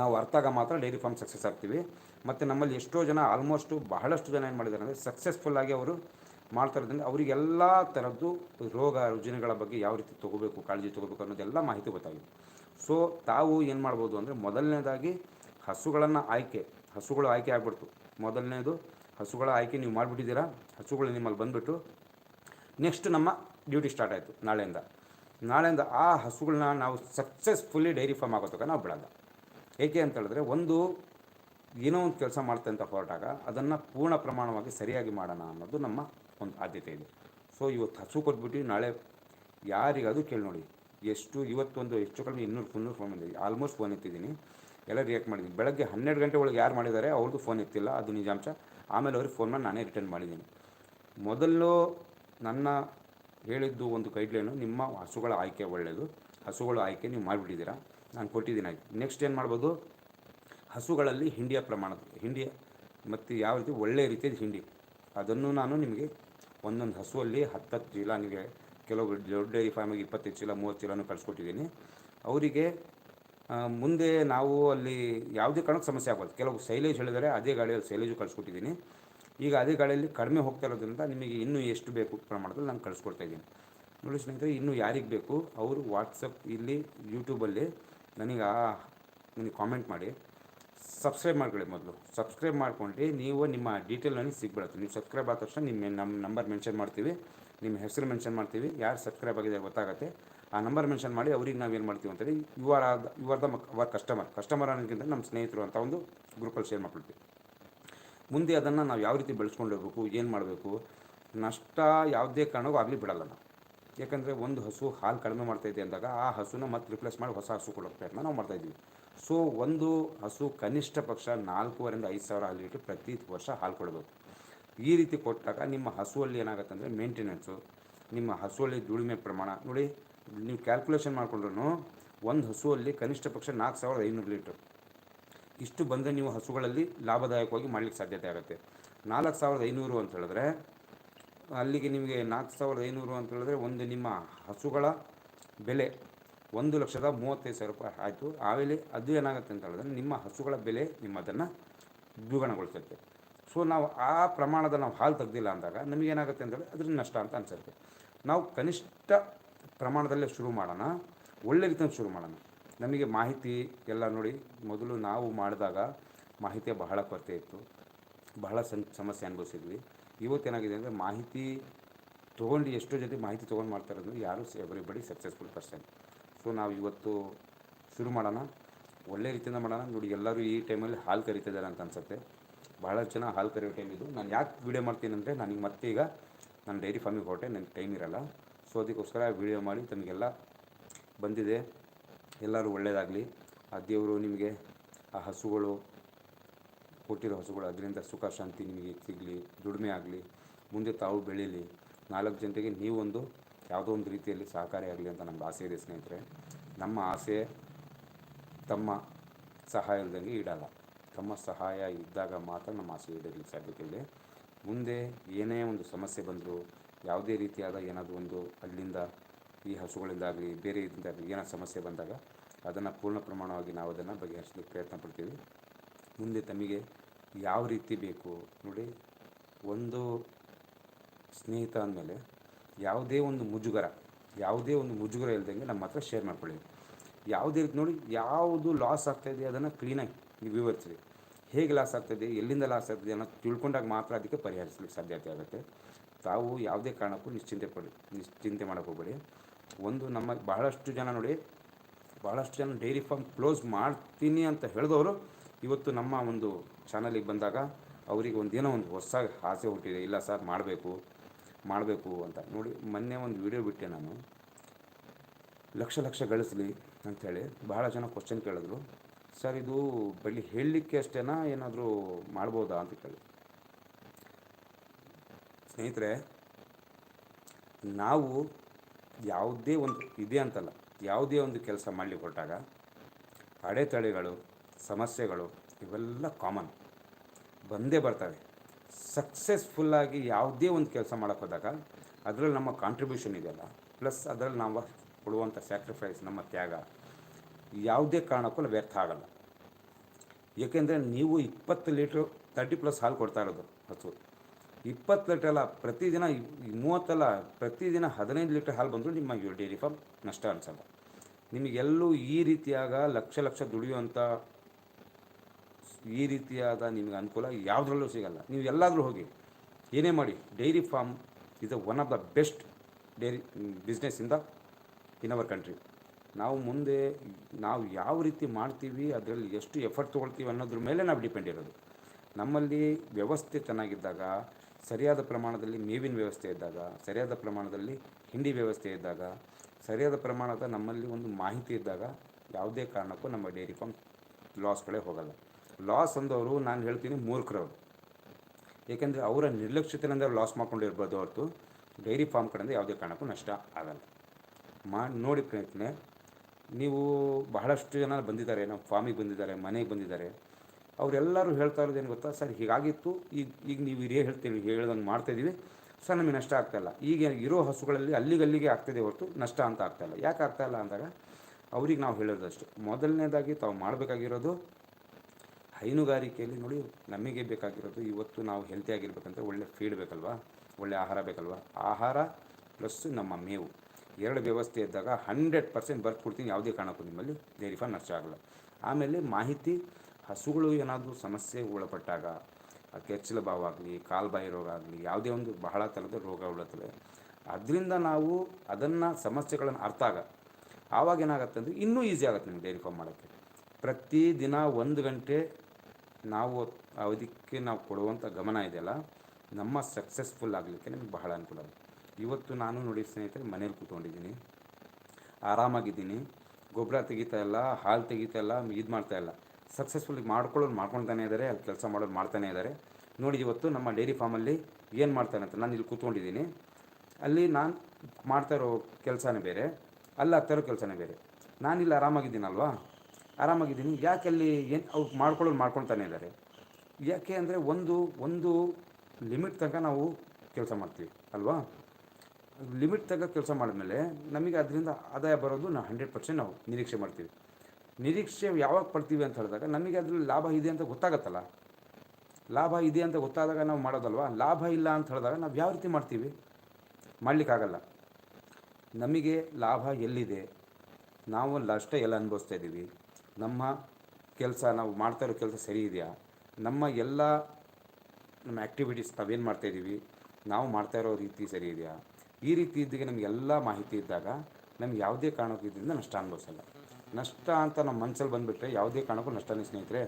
ನಾವು ಅರ್ಥಾಗ ಮಾತ್ರ ಡೈರಿ ಫಾರ್ಮ್ ಸಕ್ಸಸ್ ಆಗ್ತೀವಿ. ಮತ್ತು ನಮ್ಮಲ್ಲಿ ಎಷ್ಟೋ ಜನ ಆಲ್ಮೋಸ್ಟು ಬಹಳಷ್ಟು ಜನ ಏನು ಮಾಡಿದ್ದಾರೆ ಅಂದರೆ ಸಕ್ಸಸ್ಫುಲ್ಲಾಗಿ ಅವರು ಮಾಡ್ತಾ ಇರೋದ್ರಿಂದ ಅವರಿಗೆಲ್ಲ ಥರದ್ದು ರೋಗ ರುಜಿನಗಳ ಬಗ್ಗೆ ಯಾವ ರೀತಿ ತೊಗೋಬೇಕು, ಕಾಳಜಿ ತೊಗೋಬೇಕು ಅನ್ನೋದೆಲ್ಲ ಮಾಹಿತಿ ಗೊತ್ತಾಗಿದೆ. ಸೊ ತಾವು ಏನು ಮಾಡ್ಬೋದು ಅಂದರೆ ಮೊದಲನೇದಾಗಿ ಹಸುಗಳನ್ನು ಆಯ್ಕೆ, ಹಸುಗಳು ಆಯ್ಕೆ ಆಗ್ಬಿಡ್ತು. ಮೊದಲನೇದು ಹಸುಗಳ ಆಯ್ಕೆ ನೀವು ಮಾಡಿಬಿಟ್ಟಿದ್ದೀರಾ, ಹಸುಗಳು ನಿಮ್ಮಲ್ಲಿ ಬಂದುಬಿಟ್ಟು ನೆಕ್ಸ್ಟ್ ನಮ್ಮ ಡ್ಯೂಟಿ ಸ್ಟಾರ್ಟ್ ಆಯಿತು ನಾಳೆಯಿಂದ. ನಾಳೆಯಿಂದ ಆ ಹಸುಗಳನ್ನ ನಾವು ಸಕ್ಸಸ್ಫುಲ್ಲಿ ಡೈರಿ ಫಾರ್ಮ್ ಆಗೋತಕ್ಕ ನಾವು ಬಿಡಲ್ಲ. ಏಕೆ ಅಂತ ಹೇಳಿದ್ರೆ ಒಂದು ಏನೋ ಒಂದು ಕೆಲಸ ಮಾಡ್ತೆ ಅಂತ ಹೊರಟಾಗ ಅದನ್ನು ಪೂರ್ಣ ಪ್ರಮಾಣವಾಗಿ ಸರಿಯಾಗಿ ಮಾಡೋಣ ಅನ್ನೋದು ನಮ್ಮ ಒಂದು ಆದ್ಯತೆ ಇದೆ. ಸೊ ಇವತ್ತು ಹಸು ಕೊಟ್ಬಿಟ್ಟು ನಾಳೆ ಯಾರಿಗಾದರೂ ಕೇಳಿ ನೋಡಿ. ಎಷ್ಟು, ಇವತ್ತೊಂದು ಹೆಚ್ಚು ಕಡಿಮೆ ಇನ್ನೂರು, ಮುನ್ನೂರು ಫೋನ್ ಬಂದಿದೆ. ಆಲ್ಮೋಸ್ಟ್ ಫೋನ್ ಎತ್ತಿದ್ದೀನಿ. ಎಲ್ಲ ರಿಯಾಕ್ಟ್ ಮಾಡಿದ್ದೀನಿ. ಬೆಳಗ್ಗೆ ಹನ್ನೆರಡು ಗಂಟೆ ಒಳಗೆ ಯಾರು ಮಾಡಿದ್ದಾರೆ ಅವ್ರದ್ದು ಫೋನ್ ಎತ್ತಿಲ್ಲ. ಅದು ನಿಜಾಂಶ ಆಮೇಲೆ ಅವ್ರಿಗೆ ಫೋನ್ ಮಾಡಿ ನಾನೇ ರಿಟರ್ನ್ ಮಾಡಿದ್ದೀನಿ. ಮೊದಲು ನನ್ನ ಹೇಳಿದ್ದು ಒಂದು ಗೈಡ್ಲೈನು ನಿಮ್ಮ ಹಸುಗಳ ಆಯ್ಕೆ ಒಳ್ಳೆಯದು ಹಸುಗಳ ಆಯ್ಕೆ ನೀವು ಮಾಡಿಬಿಟ್ಟಿದ್ದೀರಾ. ನಾನು ಕೊಟ್ಟಿದ್ದೀನಿ ಆಯ್ತು ನೆಕ್ಸ್ಟ್ ಏನು ಮಾಡ್ಬೋದು? ಹಸುಗಳಲ್ಲಿ ಹಿಂಡಿಯ ಪ್ರಮಾಣ ಹಿಂಡಿಯ ಮತ್ತು ಯಾವ ರೀತಿ ಒಳ್ಳೆಯ ರೀತಿಯ ಹಿಂಡಿ. ಅದನ್ನು ನಾನು ನಿಮಗೆ ಒಂದೊಂದು ಹಸುವಲ್ಲಿ ಹತ್ತತ್ತು ಚೀಲ ನಿಮಗೆ ಕೆಲವು ದೊಡ್ಡ ಡೈರಿ ಫಾರ್ಮಿಗೆ ಇಪ್ಪತ್ತೈದು ಚೀಲ, ಮೂವತ್ತು ಚೀಲನೂ ಕಳಿಸ್ಕೊಟ್ಟಿದ್ದೀನಿ. ಅವರಿಗೆ ಮುಂದೆ ನಾವು ಅಲ್ಲಿ ಯಾವುದೇ ಕಾರಣಕ್ಕೆ ಸಮಸ್ಯೆ ಆಗ್ಬೋದು ಕೆಲವು ಸೈಲೇಜ್ ಹೇಳಿದರೆ ಅದೇ ಗಾಡಿಯಲ್ಲಿ ಸೈಲೇಜು ಕಳಿಸ್ಕೊಟ್ಟಿದ್ದೀನಿ. ಈಗ ಅದೇ ಗಾಡಿಯಲ್ಲಿ ಕಡಿಮೆ ಹೋಗ್ತಾ ಇರೋದ್ರಿಂದ ನಿಮಗೆ ಇನ್ನೂ ಎಷ್ಟು ಬೇಕು ಪ್ರಮಾಣದಲ್ಲಿ ನಾನು ಕಳಿಸ್ಕೊಡ್ತಾ ಇದ್ದೀನಿ. ನೋಡಿ ಸ್ನೇಹಿತರೆ, ಇನ್ನೂ ಯಾರಿಗೆ ಬೇಕು, ಅವರು ವಾಟ್ಸಪ್ ಇಲ್ಲಿ ಯೂಟ್ಯೂಬಲ್ಲಿ ನನಗೆ ಆ, ನನಗೆ ಕಾಮೆಂಟ್ ಮಾಡಿ. ಸಬ್ಸ್ಕ್ರೈಬ್ ಮಾಡ್ಕೊಳ್ಳಿ ಮೊದಲು. ಸಬ್ಸ್ಕ್ರೈಬ್ ಮಾಡ್ಕೊಂಡು ನೀವು ನಿಮ್ಮ ಡೀಟೇಲ್ ನನಗೆ ಸಿಗ್ಬಿಡುತ್ತೆ. ನೀವು ಸಬ್ಸ್ಕ್ರೈಬ್ ಆದ ತಕ್ಷಣ ನಿಮ್ಮ ನಮ್ಮ ನಂಬರ್ ಮೆನ್ಷನ್ ಮಾಡ್ತೀವಿ. ನಿಮ್ಮ ಹೆಸರು ಮೆನ್ಷನ್ ಮಾಡ್ತೀವಿ, ಯಾರು ಸಬ್ಸ್ಕ್ರೈಬ್ ಆಗಿದೆ ಗೊತ್ತಾಗುತ್ತೆ. ಆ ನಂಬರ್ ಮೆನ್ಷನ್ ಮಾಡಿ ಅವ್ರಿಗೆ ನಾವು ಏನು ಮಾಡ್ತೀವಿ ಅಂತೇಳಿ you are you are the our customer customer ಅನ್ನೋದಕ್ಕಿಂತ ನಮ್ಮ ಸ್ನೇಹಿತರು ಅಂತ ಒಂದು ಗ್ರೂಪಲ್ಲಿ ಶೇರ್ ಮಾಡ್ಕೊಳ್ತೀವಿ ಮುಂದೆ ಅದನ್ನು ನಾವು ಯಾವ ರೀತಿ ಬೆಳೆಸ್ಕೊಂಡು ಏನು ಮಾಡಬೇಕು, ನಷ್ಟ ಯಾವುದೇ ಕಾರಣಕ್ಕೂ ಆಗಲಿ ಬಿಡಲ್ಲ ನಾವು. ಯಾಕಂದರೆ ಒಂದು ಹಸು ಹಾಲು ಕಡಿಮೆ ಮಾಡ್ತಾಯಿದೆ ಅಂದಾಗ ಆ ಹಸುನ ಮತ್ತೆ ರಿಪ್ಲೇಸ್ ಮಾಡಿ ಹೊಸ ಹಸು ಕೊಡೋ ಪ್ರಯತ್ನ ನಾವು ಮಾಡ್ತಾಯಿದ್ವಿ ಸೊ ಒಂದು ಹಸು ಕನಿಷ್ಠ ಪಕ್ಷ ನಾಲ್ಕೂವರೆಯಿಂದ ಐದು ಸಾವಿರ ಹಾಲು ಲೀಟ್ರ್ ಪ್ರತಿ ವರ್ಷ ಹಾಲು ಕೊಡಬೇಕು. ಈ ರೀತಿ ಕೊಟ್ಟಾಗ ನಿಮ್ಮ ಹಸುವಲ್ಲಿ ಏನಾಗುತ್ತೆ ಅಂದರೆ ಮೇಂಟೆನೆನ್ಸು ನಿಮ್ಮ ಹಸುವಲ್ಲಿ ದುಡಿಮೆ ಪ್ರಮಾಣ. ನೋಡಿ, ನೀವು ಕ್ಯಾಲ್ಕುಲೇಷನ್ ಮಾಡಿಕೊಂಡ್ರು ಒಂದು ಹಸುವಲ್ಲಿ ಕನಿಷ್ಠ ಪಕ್ಷ ನಾಲ್ಕು ಸಾವಿರದ ಐನೂರು ಲೀಟ್ರ್. ಇಷ್ಟು ಬಂದರೆ ನೀವು ಹಸುಗಳಲ್ಲಿ ಲಾಭದಾಯಕವಾಗಿ ಮಾಡಲಿಕ್ಕೆ ಸಾಧ್ಯತೆ ಆಗುತ್ತೆ. ನಾಲ್ಕು ಸಾವಿರದ ಐನೂರು ಅಂತ ಹೇಳಿದ್ರೆ, ಅಲ್ಲಿಗೆ ನಿಮಗೆ ನಾಲ್ಕು ಸಾವಿರದ ಐನೂರು ಅಂತ ಹೇಳಿದ್ರೆ ಒಂದು ನಿಮ್ಮ ಹಸುಗಳ ಬೆಲೆ ಒಂದು ಲಕ್ಷದ ಮೂವತ್ತೈದು ಸಾವಿರ ರೂಪಾಯಿ ಆಯಿತು. ಆಮೇಲೆ ಅದು ಏನಾಗುತ್ತೆ ಅಂತ ಹೇಳಿದ್ರೆ ನಿಮ್ಮ ಹಸುಗಳ ಬೆಲೆ ನಿಮ್ಮದನ್ನು ದ್ವಿಗುಣಗೊಳಿಸುತ್ತೆ. ಸೊ ನಾವು ಆ ಪ್ರಮಾಣದ ನಾವು ಹಾಲು ತೆಗ್ದಿಲ್ಲ ಅಂದಾಗ ನಮಗೇನಾಗುತ್ತೆ ಅಂತೇಳಿ ಅದ್ರ ನಷ್ಟ ಅಂತ ಅನಿಸುತ್ತೆ. ನಾವು ಕನಿಷ್ಠ ಪ್ರಮಾಣದಲ್ಲೇ ಶುರು ಮಾಡೋಣ, ಒಳ್ಳೆ ರೀತಿಯಿಂದ ಶುರು ಮಾಡೋಣ. ನಮಗೆ ಮಾಹಿತಿ ಎಲ್ಲ ನೋಡಿ, ಮೊದಲು ನಾವು ಮಾಡಿದಾಗ ಮಾಹಿತಿಯ ಬಹಳ ಕೊರತೆ ಇತ್ತು. ಬಹಳ ಸಂ, ಸಮಸ್ಯೆ ಅನುಭವಿಸಿದ್ವಿ. ಇವತ್ತೇನಾಗಿದೆ ಅಂದರೆ ಮಾಹಿತಿ ತೊಗೊಂಡು ಎಷ್ಟೋ ಜೊತೆ ಮಾಹಿತಿ ತೊಗೊಂಡು ಮಾಡ್ತಾರೆ ಅಂದರೆ ಯಾರು ಎವ್ರಿಬಡಿ ಸಕ್ಸಸ್ಫುಲ್ ಪರ್ಸನ್ ಸೊ ನಾವು ಇವತ್ತು ಶುರು ಮಾಡೋಣ, ಒಳ್ಳೆ ರೀತಿಯಿಂದ ಮಾಡೋಣ. ನೋಡಿ ಎಲ್ಲರೂ ಈ ಟೈಮಲ್ಲಿ ಹಾಲು ಕರಿತಿದ್ದಾರೆ ಅಂತ ಅನ್ಸುತ್ತೆ. ಭಾಳ ಜನ ಹಾಲು ಕರೆಯೋ ಟೈಮ್ ಇದು. ನಾನು ಯಾಕೆ ವೀಡಿಯೋ ಮಾಡ್ತೀನಿ ಅಂದರೆ ನನಗೆ ಮತ್ತೆ ಈಗ ನಾನು ಡೈರಿ ಫಾರ್ಮಿಗೆ ಹೊರಟೆ ನನಗೆ ಟೈಮ್ ಇರಲ್ಲ. ಸೊ ಅದಕ್ಕೋಸ್ಕರ ವೀಡಿಯೋ ಮಾಡಿ, ತಮಗೆಲ್ಲ ಬಂದಿದೆ. ಎಲ್ಲರೂ ಒಳ್ಳೆಯದಾಗಲಿ ಆ ದೇವರು ನಿಮಗೆ ಆ ಹಸುಗಳು, ಕೊಟ್ಟಿರೋ ಹಸುಗಳು, ಅದರಿಂದ ಸುಖ, ಶಾಂತಿ ನಿಮಗೆ ಸಿಗಲಿ, ದುಡಿಮೆ ಆಗಲಿ. ಮುಂದೆ ತಾವು ಬೆಳೀಲಿ. ನಾಲ್ಕು ಜನತೆಗೆ ನೀವೊಂದು ಯಾವುದೋ ಒಂದು ರೀತಿಯಲ್ಲಿ ಸಹಕಾರಿಯಾಗಲಿ ಅಂತ ನಮ್ಗೆ ಆಸೆ ಇದೆ, ಸ್ನೇಹಿತರೆ. ನಮ್ಮ ಆಸೆ ತಮ್ಮ ಸಹಾಯ ಇಲ್ದಂಗೆ ಈಡಲ್ಲ. ತಮ್ಮ ಸಹಾಯ ಇದ್ದಾಗ ಮಾತ್ರ ನಮ್ಮ ಆಸೆ ಈಡೇರಲಿಕ್ಕೆ ಸಾಧ್ಯತೆ ಮುಂದೆ ಏನೇ ಒಂದು ಸಮಸ್ಯೆ ಬಂದರೂ, ಯಾವುದೇ ರೀತಿಯಾದ ಏನಾದರೂ ಒಂದು ಅಲ್ಲಿಂದ, ಈ ಹಸುಗಳಿಂದಾಗಲಿ, ಬೇರೆ ಇದರಿಂದಾಗಲಿ ಏನೋ ಸಮಸ್ಯೆ ಬಂದಾಗ ಅದನ್ನು ಪೂರ್ಣ ಪ್ರಮಾಣವಾಗಿ ನಾವು ಅದನ್ನು ಬಗೆಹರಿಸಲಿಕ್ಕೆ ಪ್ರಯತ್ನ ಪಡ್ತೀವಿ. ಮುಂದೆ ತಮಗೆ ಯಾವ ರೀತಿ ಬೇಕು ನೋಡಿ, ಒಂದು ಸ್ನೇಹಿತ ಅಂದಮೇಲೆ ಯಾವುದೇ ಒಂದು ಮುಜುಗರ, ಯಾವುದೇ ಒಂದು ಮುಜುಗರ ಇಲ್ಲದಂಗೆ ನಮ್ಮ ಹತ್ರ ಶೇರ್ ಮಾಡ್ಕೊಳ್ಳಿ. ಯಾವುದೇ ರೀತಿ ನೋಡಿ, ಯಾವುದು ಲಾಸ್ ಆಗ್ತಾಯಿದೆ ಅದನ್ನು ಕ್ಲೀನಾಗಿ ನೀವು ವಿವರಿಸ್ರಿ. ಹೇಗೆ ಲಾಸ್ ಆಗ್ತದೆ, ಎಲ್ಲಿಂದ ಲಾಸ್ ಆಗ್ತದೆ ಅನ್ನೋ ತಿಳ್ಕೊಂಡಾಗ ಮಾತ್ರ ಅದಕ್ಕೆ ಪರಿಹರಿಸಲಿಕ್ಕೆ ಸಾಧ್ಯತೆ ಆಗುತ್ತೆ. ತಾವು ಯಾವುದೇ ಕಾರಣಕ್ಕೂ ನಿಶ್ಚಿಂತೆ ಪಡಿ, ನಿಶ್ಚಿಂತೆ ಮಾಡೋಕ್ಕೆ ಒಂದು ನಮ್ಮ ಬಹಳಷ್ಟು ಜನ ನೋಡಿ, ಬಹಳಷ್ಟು ಜನ ಡೈರಿ ಫಾರ್ಮ್ ಕ್ಲೋಸ್ ಮಾಡ್ತೀನಿ ಅಂತ ಹೇಳಿದವರು, ಇವತ್ತು ನಮ್ಮ ಒಂದು ಚಾನಲಿಗೆ ಬಂದಾಗ ಅವರಿಗೆ ಒಂದು ಏನೋ ಒಂದು ಹೊಸ ಆಸೆ ಹುಟ್ಟಿದೆ. ಇಲ್ಲ ಸರ್, ಮಾಡಬೇಕು ಮಾಡಬೇಕು ಅಂತ. ನೋಡಿ, ಮೊನ್ನೆ ಒಂದು ವಿಡಿಯೋ ಬಿಟ್ಟೆ ನಾನು. ಲಕ್ಷ ಲಕ್ಷ ಗಳಿಸಲಿ ಅಂಥೇಳಿ ಬಹಳ ಜನ ಕ್ವಶನ್ ಕೇಳಿದ್ರು. ಸರ್, ಇದು ಬಳಿ ಹೇಳಲಿಕ್ಕೆ ಅಷ್ಟೇನಾ? ಏನಾದರೂ ಮಾಡ್ಬೋದಾ ಅಂತ ಕೇಳಿ ಸ್ನೇಹಿತರೆ, ನಾವು ಯಾವುದೇ ಒಂದು, ಇದೆ ಅಂತಲ್ಲ, ಯಾವುದೇ ಒಂದು ಕೆಲಸ ಮಾಡಲಿಕ್ಕೆ ಹೊರಟಾಗ ಅಡೆತಡೆಗಳು, ಸಮಸ್ಯೆಗಳು ಇವೆಲ್ಲ ಕಾಮನ್. ಬಂದೇ ಬರ್ತವೆ. ಸಕ್ಸಸ್ಫುಲ್ಲಾಗಿ ಯಾವುದೇ ಒಂದು ಕೆಲಸ ಮಾಡೋಕ್ಕೆ ಹೋದಾಗ ಅದರಲ್ಲಿ ನಮ್ಮ ಕಾಂಟ್ರಿಬ್ಯೂಷನ್ ಇದೆಯಲ್ಲ, ಪ್ಲಸ್ ಅದರಲ್ಲಿ ನಾವು ಕೊಡುವಂಥ ಸ್ಯಾಕ್ರಿಫೈಸ್ ನಮ್ಮ ತ್ಯಾಗ ಯಾವುದೇ ಕಾರಣಕ್ಕೂ ವ್ಯರ್ಥ ಆಗಲ್ಲ. ಏಕೆಂದರೆ ನೀವು ಇಪ್ಪತ್ತು ಲೀಟ್ರ್ ತರ್ಟಿ ಪ್ಲಸ್ ಹಾಲು ಕೊಡ್ತಾ ಇರೋದು ಹಸು. ಇಪ್ಪತ್ತು ಲೀಟರ್ ಅಲ್ಲ, ಪ್ರತಿದಿನ ಮೂವತ್ತಲ್ಲ ಪ್ರತಿದಿನ ಹದಿನೈದು ಲೀಟ್ರ್ ಹಾಲು ಬಂದರೂ ನಿಮ್ಮ ಡೈರಿ ಫಾರ್ಮ್ ನಷ್ಟ ಅನಿಸಲ್ಲ. ನಿಮಗೆಲ್ಲೂ ಈ ರೀತಿಯಾಗ ಲಕ್ಷ ಲಕ್ಷ ದುಡಿಯುವಂಥ ಈ ರೀತಿಯಾದ ನಿಮಗೆ ಅನುಕೂಲ ಯಾವುದ್ರಲ್ಲೂ ಸಿಗಲ್ಲ. ನೀವು ಎಲ್ಲಾದರೂ ಹೋಗಿ, ಏನೇ ಮಾಡಿ, dairy farm is one of the best dairy business in the in our country. ನಾವು ಮುಂದೆ ನಾವು ಯಾವ ರೀತಿ ಮಾಡ್ತೀವಿ, ಅದರಲ್ಲಿ ಎಷ್ಟು ಎಫರ್ಟ್ ತೊಗೊಳ್ತೀವಿ ಅನ್ನೋದ್ರ ಮೇಲೆ ನಾವು ಡಿಪೆಂಡ್ ಇರೋದು. ನಮ್ಮಲ್ಲಿ ವ್ಯವಸ್ಥೆ ಚೆನ್ನಾಗಿದ್ದಾಗ, ಸರಿಯಾದ ಪ್ರಮಾಣದಲ್ಲಿ ಮೇವಿನ ವ್ಯವಸ್ಥೆ ಇದ್ದಾಗ, ಸರಿಯಾದ ಪ್ರಮಾಣದಲ್ಲಿ ಹಿಂಡಿ ವ್ಯವಸ್ಥೆ ಇದ್ದಾಗ, ಸರಿಯಾದ ಪ್ರಮಾಣದ ನಮ್ಮಲ್ಲಿ ಒಂದು ಮಾಹಿತಿ ಇದ್ದಾಗ ಯಾವುದೇ ಕಾರಣಕ್ಕೂ ನಮ್ಮ ಡೈರಿ ಫಾರ್ಮ್ ಲಾಸ್ ಕಡೆ ಹೋಗಲ್ಲ. ಲಾಸ್ ಅಂದವರು ನಾನು ಹೇಳ್ತೀನಿ ಮೂರ್ಖರವರು ಏಕೆಂದರೆ ಅವರ ನಿರ್ಲಕ್ಷ್ಯತೆಯಿಂದ ಲಾಸ್ ಮಾಡ್ಕೊಂಡಿರ್ಬೋದು ಹೊರತು ಡೈರಿ ಫಾರ್ಮ್ ಕಡೆಯಿಂದ ಯಾವುದೇ ಕಾರಣಕ್ಕೂ ನಷ್ಟ ಆಗಲ್ಲ. ಮಾಡಿ ನೋಡಿ ಪ್ರಯತ್ನ ನೀವು ಬಹಳಷ್ಟು ಜನ ಬಂದಿದ್ದಾರೆ, ನಮ್ಮ ಫಾರ್ಮಿಗೆ ಬಂದಿದ್ದಾರೆ, ಮನೆಗೆ ಬಂದಿದ್ದಾರೆ. ಅವರೆಲ್ಲರೂ ಹೇಳ್ತಾ ಏನು ಗೊತ್ತಾ? ಸರ್, ಹೀಗಾಗಿತ್ತು, ಈಗ ಈಗ ನೀವು ಹಿರಿಯ ಹೇಳ್ತೀವಿ ಹೇಳ್ದಂಗೆ ಮಾಡ್ತಾಯಿದ್ದೀವಿ ಸರ್, ನಮಗೆ ನಷ್ಟ ಆಗ್ತಾಯಿಲ್ಲ ಈಗ ಇರೋ ಹಸುಗಳಲ್ಲಿ ಅಲ್ಲಿಗಲ್ಲಿಗೆ ಆಗ್ತಿದೆ ಹೊರತು ನಷ್ಟ ಅಂತ ಆಗ್ತಾಯಿಲ್ಲ ಯಾಕೆ ಆಗ್ತಾಯಿಲ್ಲ ಅಂದಾಗ, ಅವ್ರಿಗೆ ನಾವು ಹೇಳೋದಷ್ಟು ಮೊದಲನೇದಾಗಿ ತಾವು ಮಾಡಬೇಕಾಗಿರೋದು ಹೈನುಗಾರಿಕೆಯಲ್ಲಿ ನೋಡಿ, ನಮಗೆ ಬೇಕಾಗಿರೋದು ಇವತ್ತು ನಾವು ಹೆಲ್ತಿಯಾಗಿರ್ಬೇಕಂದ್ರೆ ಒಳ್ಳೆ ಫೀಡ್ ಬೇಕಲ್ವಾ? ಒಳ್ಳೆ ಆಹಾರ ಬೇಕಲ್ವಾ? ಆಹಾರ ಪ್ಲಸ್ ನಮ್ಮ ಮೇವು. ಎರಡು ವ್ಯವಸ್ಥೆ ಇದ್ದಾಗ ಹಂಡ್ರೆಡ್ ಪರ್ಸೆಂಟ್ ಬರ್ದು ಕೊಡ್ತೀನಿ, ಯಾವುದೇ ಕಾರಣಕ್ಕೂ ನಿಮ್ಮಲ್ಲಿ ಫಾರ್ಮ್ ನಷ್ಟ ಆಗಲ್ಲ. ಆಮೇಲೆ ಮಾಹಿತಿ, ಹಸುಗಳು ಏನಾದರೂ ಸಮಸ್ಯೆ ಒಳಪಟ್ಟಾಗ ಕೆಚ್ಚಲ ಬಾವು ಆಗಲಿ, ಕಾಲ್ಬಾಯಿ ರೋಗ ಆಗಲಿ, ಯಾವುದೇ ಒಂದು ಬಹಳ ಥರದ ರೋಗ ಉಳುತ್ತವೆ ಅದರಿಂದ ನಾವು ಅದನ್ನು ಸಮಸ್ಯೆಗಳನ್ನು ಅರ್ಥ ಆಗ, ಆವಾಗ ಏನಾಗುತ್ತೆ ಅಂದರೆ ಇನ್ನೂ ಈಸಿ ಆಗುತ್ತೆ ನಿಮ್ಗೆ ಡೈರಿ ಫಾರ್ಮ್ ಮಾಡೋಕ್ಕೆ. ಪ್ರತಿದಿನ ಒಂದು ಗಂಟೆ ನಾವು ಅವಧಿಕ್ಕೆ ನಾವು ಕೊಡುವಂಥ ಗಮನ ಇದೆಯಲ್ಲ, ನಮ್ಮ ಸಕ್ಸಸ್ಫುಲ್ ಆಗಲಿಕ್ಕೆ ನಿಮ್ಗೆ ಬಹಳ ಅನುಕೂಲ ಆಗುತ್ತೆ. ಇವತ್ತು ನಾನು ನೋಡಿ ಸ್ನೇಹಿತರೆ ಮನೇಲಿ ಕೂತ್ಕೊಂಡಿದ್ದೀನಿ. ಆರಾಮಾಗಿದ್ದೀನಿ. ಗೊಬ್ಬರ ತೆಗಿತಾ ಇಲ್ಲ, ಹಾಲು ತೆಗಿತಾ ಇಲ್ಲ, ಇದು ಮಾಡ್ತಾ ಇಲ್ಲ. ಸಕ್ಸಸ್ಫುಲ್ ಮಾಡ್ಕೊಳ್ಳೋರು ಮಾಡ್ಕೊಳ್ತಾನೆ ಇದ್ದಾರೆ, ಅಲ್ಲಿ ಕೆಲಸ ಮಾಡೋರು ಮಾಡ್ತಾನೆ ಇದ್ದಾರೆ. ನೋಡಿ ಇವತ್ತು ನಮ್ಮ ಡೈರಿ ಫಾರ್ಮಲ್ಲಿ ಏನು ಮಾಡ್ತಾನೆ ಅಂತ ನಾನು ಇಲ್ಲಿ ಕೂತ್ಕೊಂಡಿದ್ದೀನಿ. ಅಲ್ಲಿ ನಾನು ಮಾಡ್ತಾ ಇರೋ ಕೆಲಸನೇ ಬೇರೆ, ಅಲ್ಲಿ ಆಗ್ತಾ ಇರೋ ಕೆಲಸನೇ ಬೇರೆ. ನಾನಿಲ್ಲಿ ಆರಾಮಾಗಿದ್ದೀನಲ್ವಾ? ಆರಾಮಾಗಿದ್ದೀನಿ. ಯಾಕೆ ಅಲ್ಲಿ ಏನು ಅವ್ರು ಮಾಡ್ಕೊಳ್ಳೋರು ಮಾಡ್ಕೊಳ್ತಾನೆ ಇದ್ದಾರೆ? ಯಾಕೆ ಅಂದರೆ ಒಂದು ಒಂದು ಲಿಮಿಟ್ ತನಕ ನಾವು ಕೆಲಸ ಮಾಡ್ತೀವಿ, ಅಲ್ವಾ? ಲಿಮಿಟ್ ತಗ ಕೆಲಸ ಮಾಡಿದ್ಮೇಲೆ ನಮಗೆ ಅದರಿಂದ ಆದಾಯ ಬರೋದು ನಾವು ಹಂಡ್ರೆಡ್ ಪರ್ಸೆಂಟ್ ನಾವು ನಿರೀಕ್ಷೆ ಮಾಡ್ತೀವಿ. ನಿರೀಕ್ಷೆ ಯಾವಾಗ ಪಡ್ತೀವಿ ಅಂತ ಹೇಳಿದಾಗ ನಮಗೆ ಅದರಲ್ಲಿ ಲಾಭ ಇದೆ ಅಂತ ಗೊತ್ತಾಗತ್ತಲ್ಲ? ಲಾಭ ಇದೆ ಅಂತ ಗೊತ್ತಾದಾಗ ನಾವು ಮಾಡೋದಲ್ವಾ? ಲಾಭ ಇಲ್ಲ ಅಂತ ಹೇಳಿದಾಗ ನಾವು ಯಾವ ರೀತಿ ಮಾಡ್ತೀವಿ? ಮಾಡಲಿಕ್ಕಾಗಲ್ಲ. ನಮಗೆ ಲಾಭ ಎಲ್ಲಿದೆ? ನಾವು ಅಷ್ಟೇ ಎಲ್ಲ ಅನುಭವಿಸ್ತಾ ಇದ್ದೀವಿ. ನಮ್ಮ ಕೆಲಸ, ನಾವು ಮಾಡ್ತಾ ಇರೋ ಕೆಲಸ ಸರಿ ಇದೆಯಾ? ನಮ್ಮ ಎಲ್ಲ, ನಮ್ಮ ಆ್ಯಕ್ಟಿವಿಟೀಸ್ ನಾವೇನು ಮಾಡ್ತಾಯಿದ್ದೀವಿ ನಾವು ಮಾಡ್ತಾ ಇರೋ ರೀತಿ ಸರಿ ಇದೆಯಾ? ಈ ರೀತಿ ಇದ್ದಾಗ ನಮಗೆಲ್ಲ ಮಾಹಿತಿ ಇದ್ದಾಗ ನಮ್ಗೆ ಯಾವುದೇ ಕಾರಣಕ್ಕೂ ಇದರಿಂದ ನಷ್ಟ ಅನುಭವಿಸಲ್ಲ. ನಷ್ಟ ಅಂತ ನಮ್ಮ ಮನಸ್ಸಲ್ಲಿ ಬಂದುಬಿಟ್ರೆ ಯಾವುದೇ ಕಾರಣಕ್ಕೂ ನಷ್ಟನೇ ಸ್ನೇಹಿತರೆ.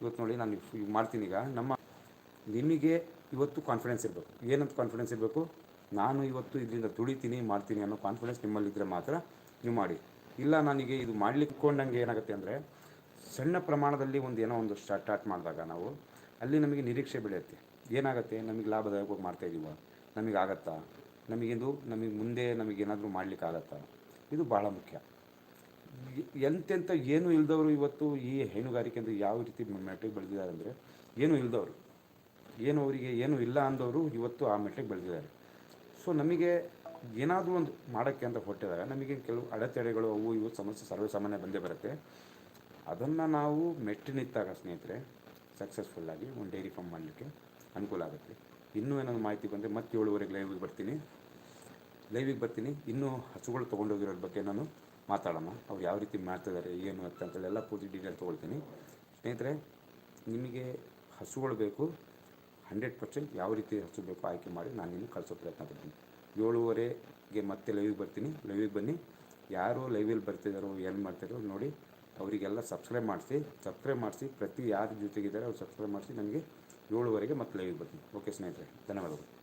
ಇವತ್ತು ನೋಡಿ ನಾನು ಮಾಡ್ತೀನಿ ಈಗ. ನಮ್ಮ ನಿಮಗೆ ಇವತ್ತು ಕಾನ್ಫಿಡೆನ್ಸ್ ಇರಬೇಕು. ಏನಂತ ಕಾನ್ಫಿಡೆನ್ಸ್ ಇರಬೇಕು? ನಾನು ಇವತ್ತು ಇದರಿಂದ ದುಡಿತೀನಿ ಮಾಡ್ತೀನಿ ಅನ್ನೋ ಕಾನ್ಫಿಡೆನ್ಸ್ ನಿಮ್ಮಲ್ಲಿದ್ದರೆ ಮಾತ್ರ ನೀವು ಮಾಡಿ. ಇಲ್ಲ ನನಗೆ ಇದು ಮಾಡ್ಲಿಕ್ಕೆ ಕೊಂಡಂಗೆ ಏನಾಗುತ್ತೆ ಅಂದರೆ, ಸಣ್ಣ ಪ್ರಮಾಣದಲ್ಲಿ ಒಂದು ಏನೋ ಒಂದು ಸ್ಟಾರ್ಟ್ ಮಾಡಿದಾಗ ನಾವು ಅಲ್ಲಿ ನಮಗೆ ನಿರೀಕ್ಷೆ ಬೆಳೆಯುತ್ತೆ. ಏನಾಗುತ್ತೆ? ನಮಗೆ ಲಾಭದಾಯಕವಾಗಿ ಮಾಡ್ತಾ ನಮಗಾಗತ್ತಾ? ನಮಗಿದು ನಮಗೆ ಮುಂದೆ ನಮಗೇನಾದರೂ ಮಾಡಲಿಕ್ಕಾಗತ್ತಾ? ಇದು ಭಾಳ ಮುಖ್ಯ. ಎಂತೆಂಥ ಏನು ಇಲ್ದವರು ಇವತ್ತು ಈ ಹೈನುಗಾರಿಕೆ ಅಂದರೆ ಯಾವ ರೀತಿ ಮೆಟ್ಟಿಗೆ ಬೆಳೆದಿದ್ದಾರೆ ಅಂದರೆ ಏನೂ ಇಲ್ದವರು, ಏನು ಅವರಿಗೆ ಏನು ಇಲ್ಲ ಅಂದವರು ಇವತ್ತು ಆ ಮೆಟ್ಟಿಗೆ ಬೆಳೆದಿದ್ದಾರೆ. ಸೊ ನಮಗೆ ಏನಾದರೂ ಒಂದು ಮಾಡೋಕ್ಕೆ ಅಂತ ಹೊಟ್ಟಿದಾಗ ನಮಗೆ ಕೆಲವು ಅಡೆತಡೆಗಳು ಅವು ಇವು ಸಮಸ್ಯೆ ಸರ್ವೇಸಾಮಾನ್ಯ ಬಂದೇ ಬರುತ್ತೆ. ಅದನ್ನು ನಾವು ಮೆಟ್ಟಿ ನಿಂತಾಗ ಸ್ನೇಹಿತರೆ ಸಕ್ಸಸ್ಫುಲ್ಲಾಗಿ ಒಂದು ಡೈರಿ ಫಾರ್ಮ್ ಮಾಡಲಿಕ್ಕೆ ಅನುಕೂಲ ಆಗುತ್ತೆ. ಇನ್ನೂ ಏನಾದ್ರು ಮಾಹಿತಿ ಬಂದರೆ ಮತ್ತೆ ಏಳುವರೆಗೆ ಲೈವಿಗೆ ಬರ್ತೀನಿ. ಲೈವಿಗೆ ಬರ್ತೀನಿ. ಇನ್ನೂ ಹಸುಗಳು ತೊಗೊಂಡೋಗಿರೋದ್ರ ಬಗ್ಗೆ ನಾನು ಮಾತಾಡೋಣ. ಅವ್ರು ಯಾವ ರೀತಿ ಮಾಡ್ತಿದ್ದಾರೆ ಏನು ಅಂತ ಅಂತೇಳಿ ಎಲ್ಲ ಪೂರ್ತಿ ಡೀಟೇಲ್ ತೊಗೊಳ್ತೀನಿ. ಸ್ನೇಹಿತರೆ, ನಿಮಗೆ ಹಸುಗಳು ಬೇಕು. ಹಂಡ್ರೆಡ್ ಪರ್ಸೆಂಟ್ ಯಾವ ರೀತಿ ಹಸು ಬೇಕು ಆಯ್ಕೆ ಮಾಡಿ ನಾನು ನಿಮಗೆ ಕಳಿಸೋ ಪ್ರಯತ್ನ ಪಡ್ತೀನಿ. ಏಳುವರೆಗೆ ಮತ್ತೆ ಲೈವಿಗೆ ಬರ್ತೀನಿ. ಲೈವಿಗೆ ಬನ್ನಿ. ಯಾರು ಲೈವಲ್ಲಿ ಬರ್ತಿದ್ದಾರೋ ಏನು ಮಾಡ್ತಿದ್ದಾರೋ ನೋಡಿ, ಅವರಿಗೆಲ್ಲ ಸಬ್ಸ್ಕ್ರೈಬ್ ಮಾಡಿಸಿ ಸಬ್ಸ್ಕ್ರೈಬ್ ಮಾಡಿಸಿ, ಪ್ರತಿ ಯಾರ ಜೊತೆಗಿದ್ದಾರೆ ಅವ್ರು ಸಬ್ಸ್ಕ್ರೈಬ್ ಮಾಡಿಸಿ, ನನಗೆ ಏಳುವರೆಗೆ ಮತ್ತೆ ಲೈವಿಗೆ ಬರ್ತೀನಿ. ಓಕೆ ಸ್ನೇಹಿತರೆ ಧನ್ಯವಾದಗಳು.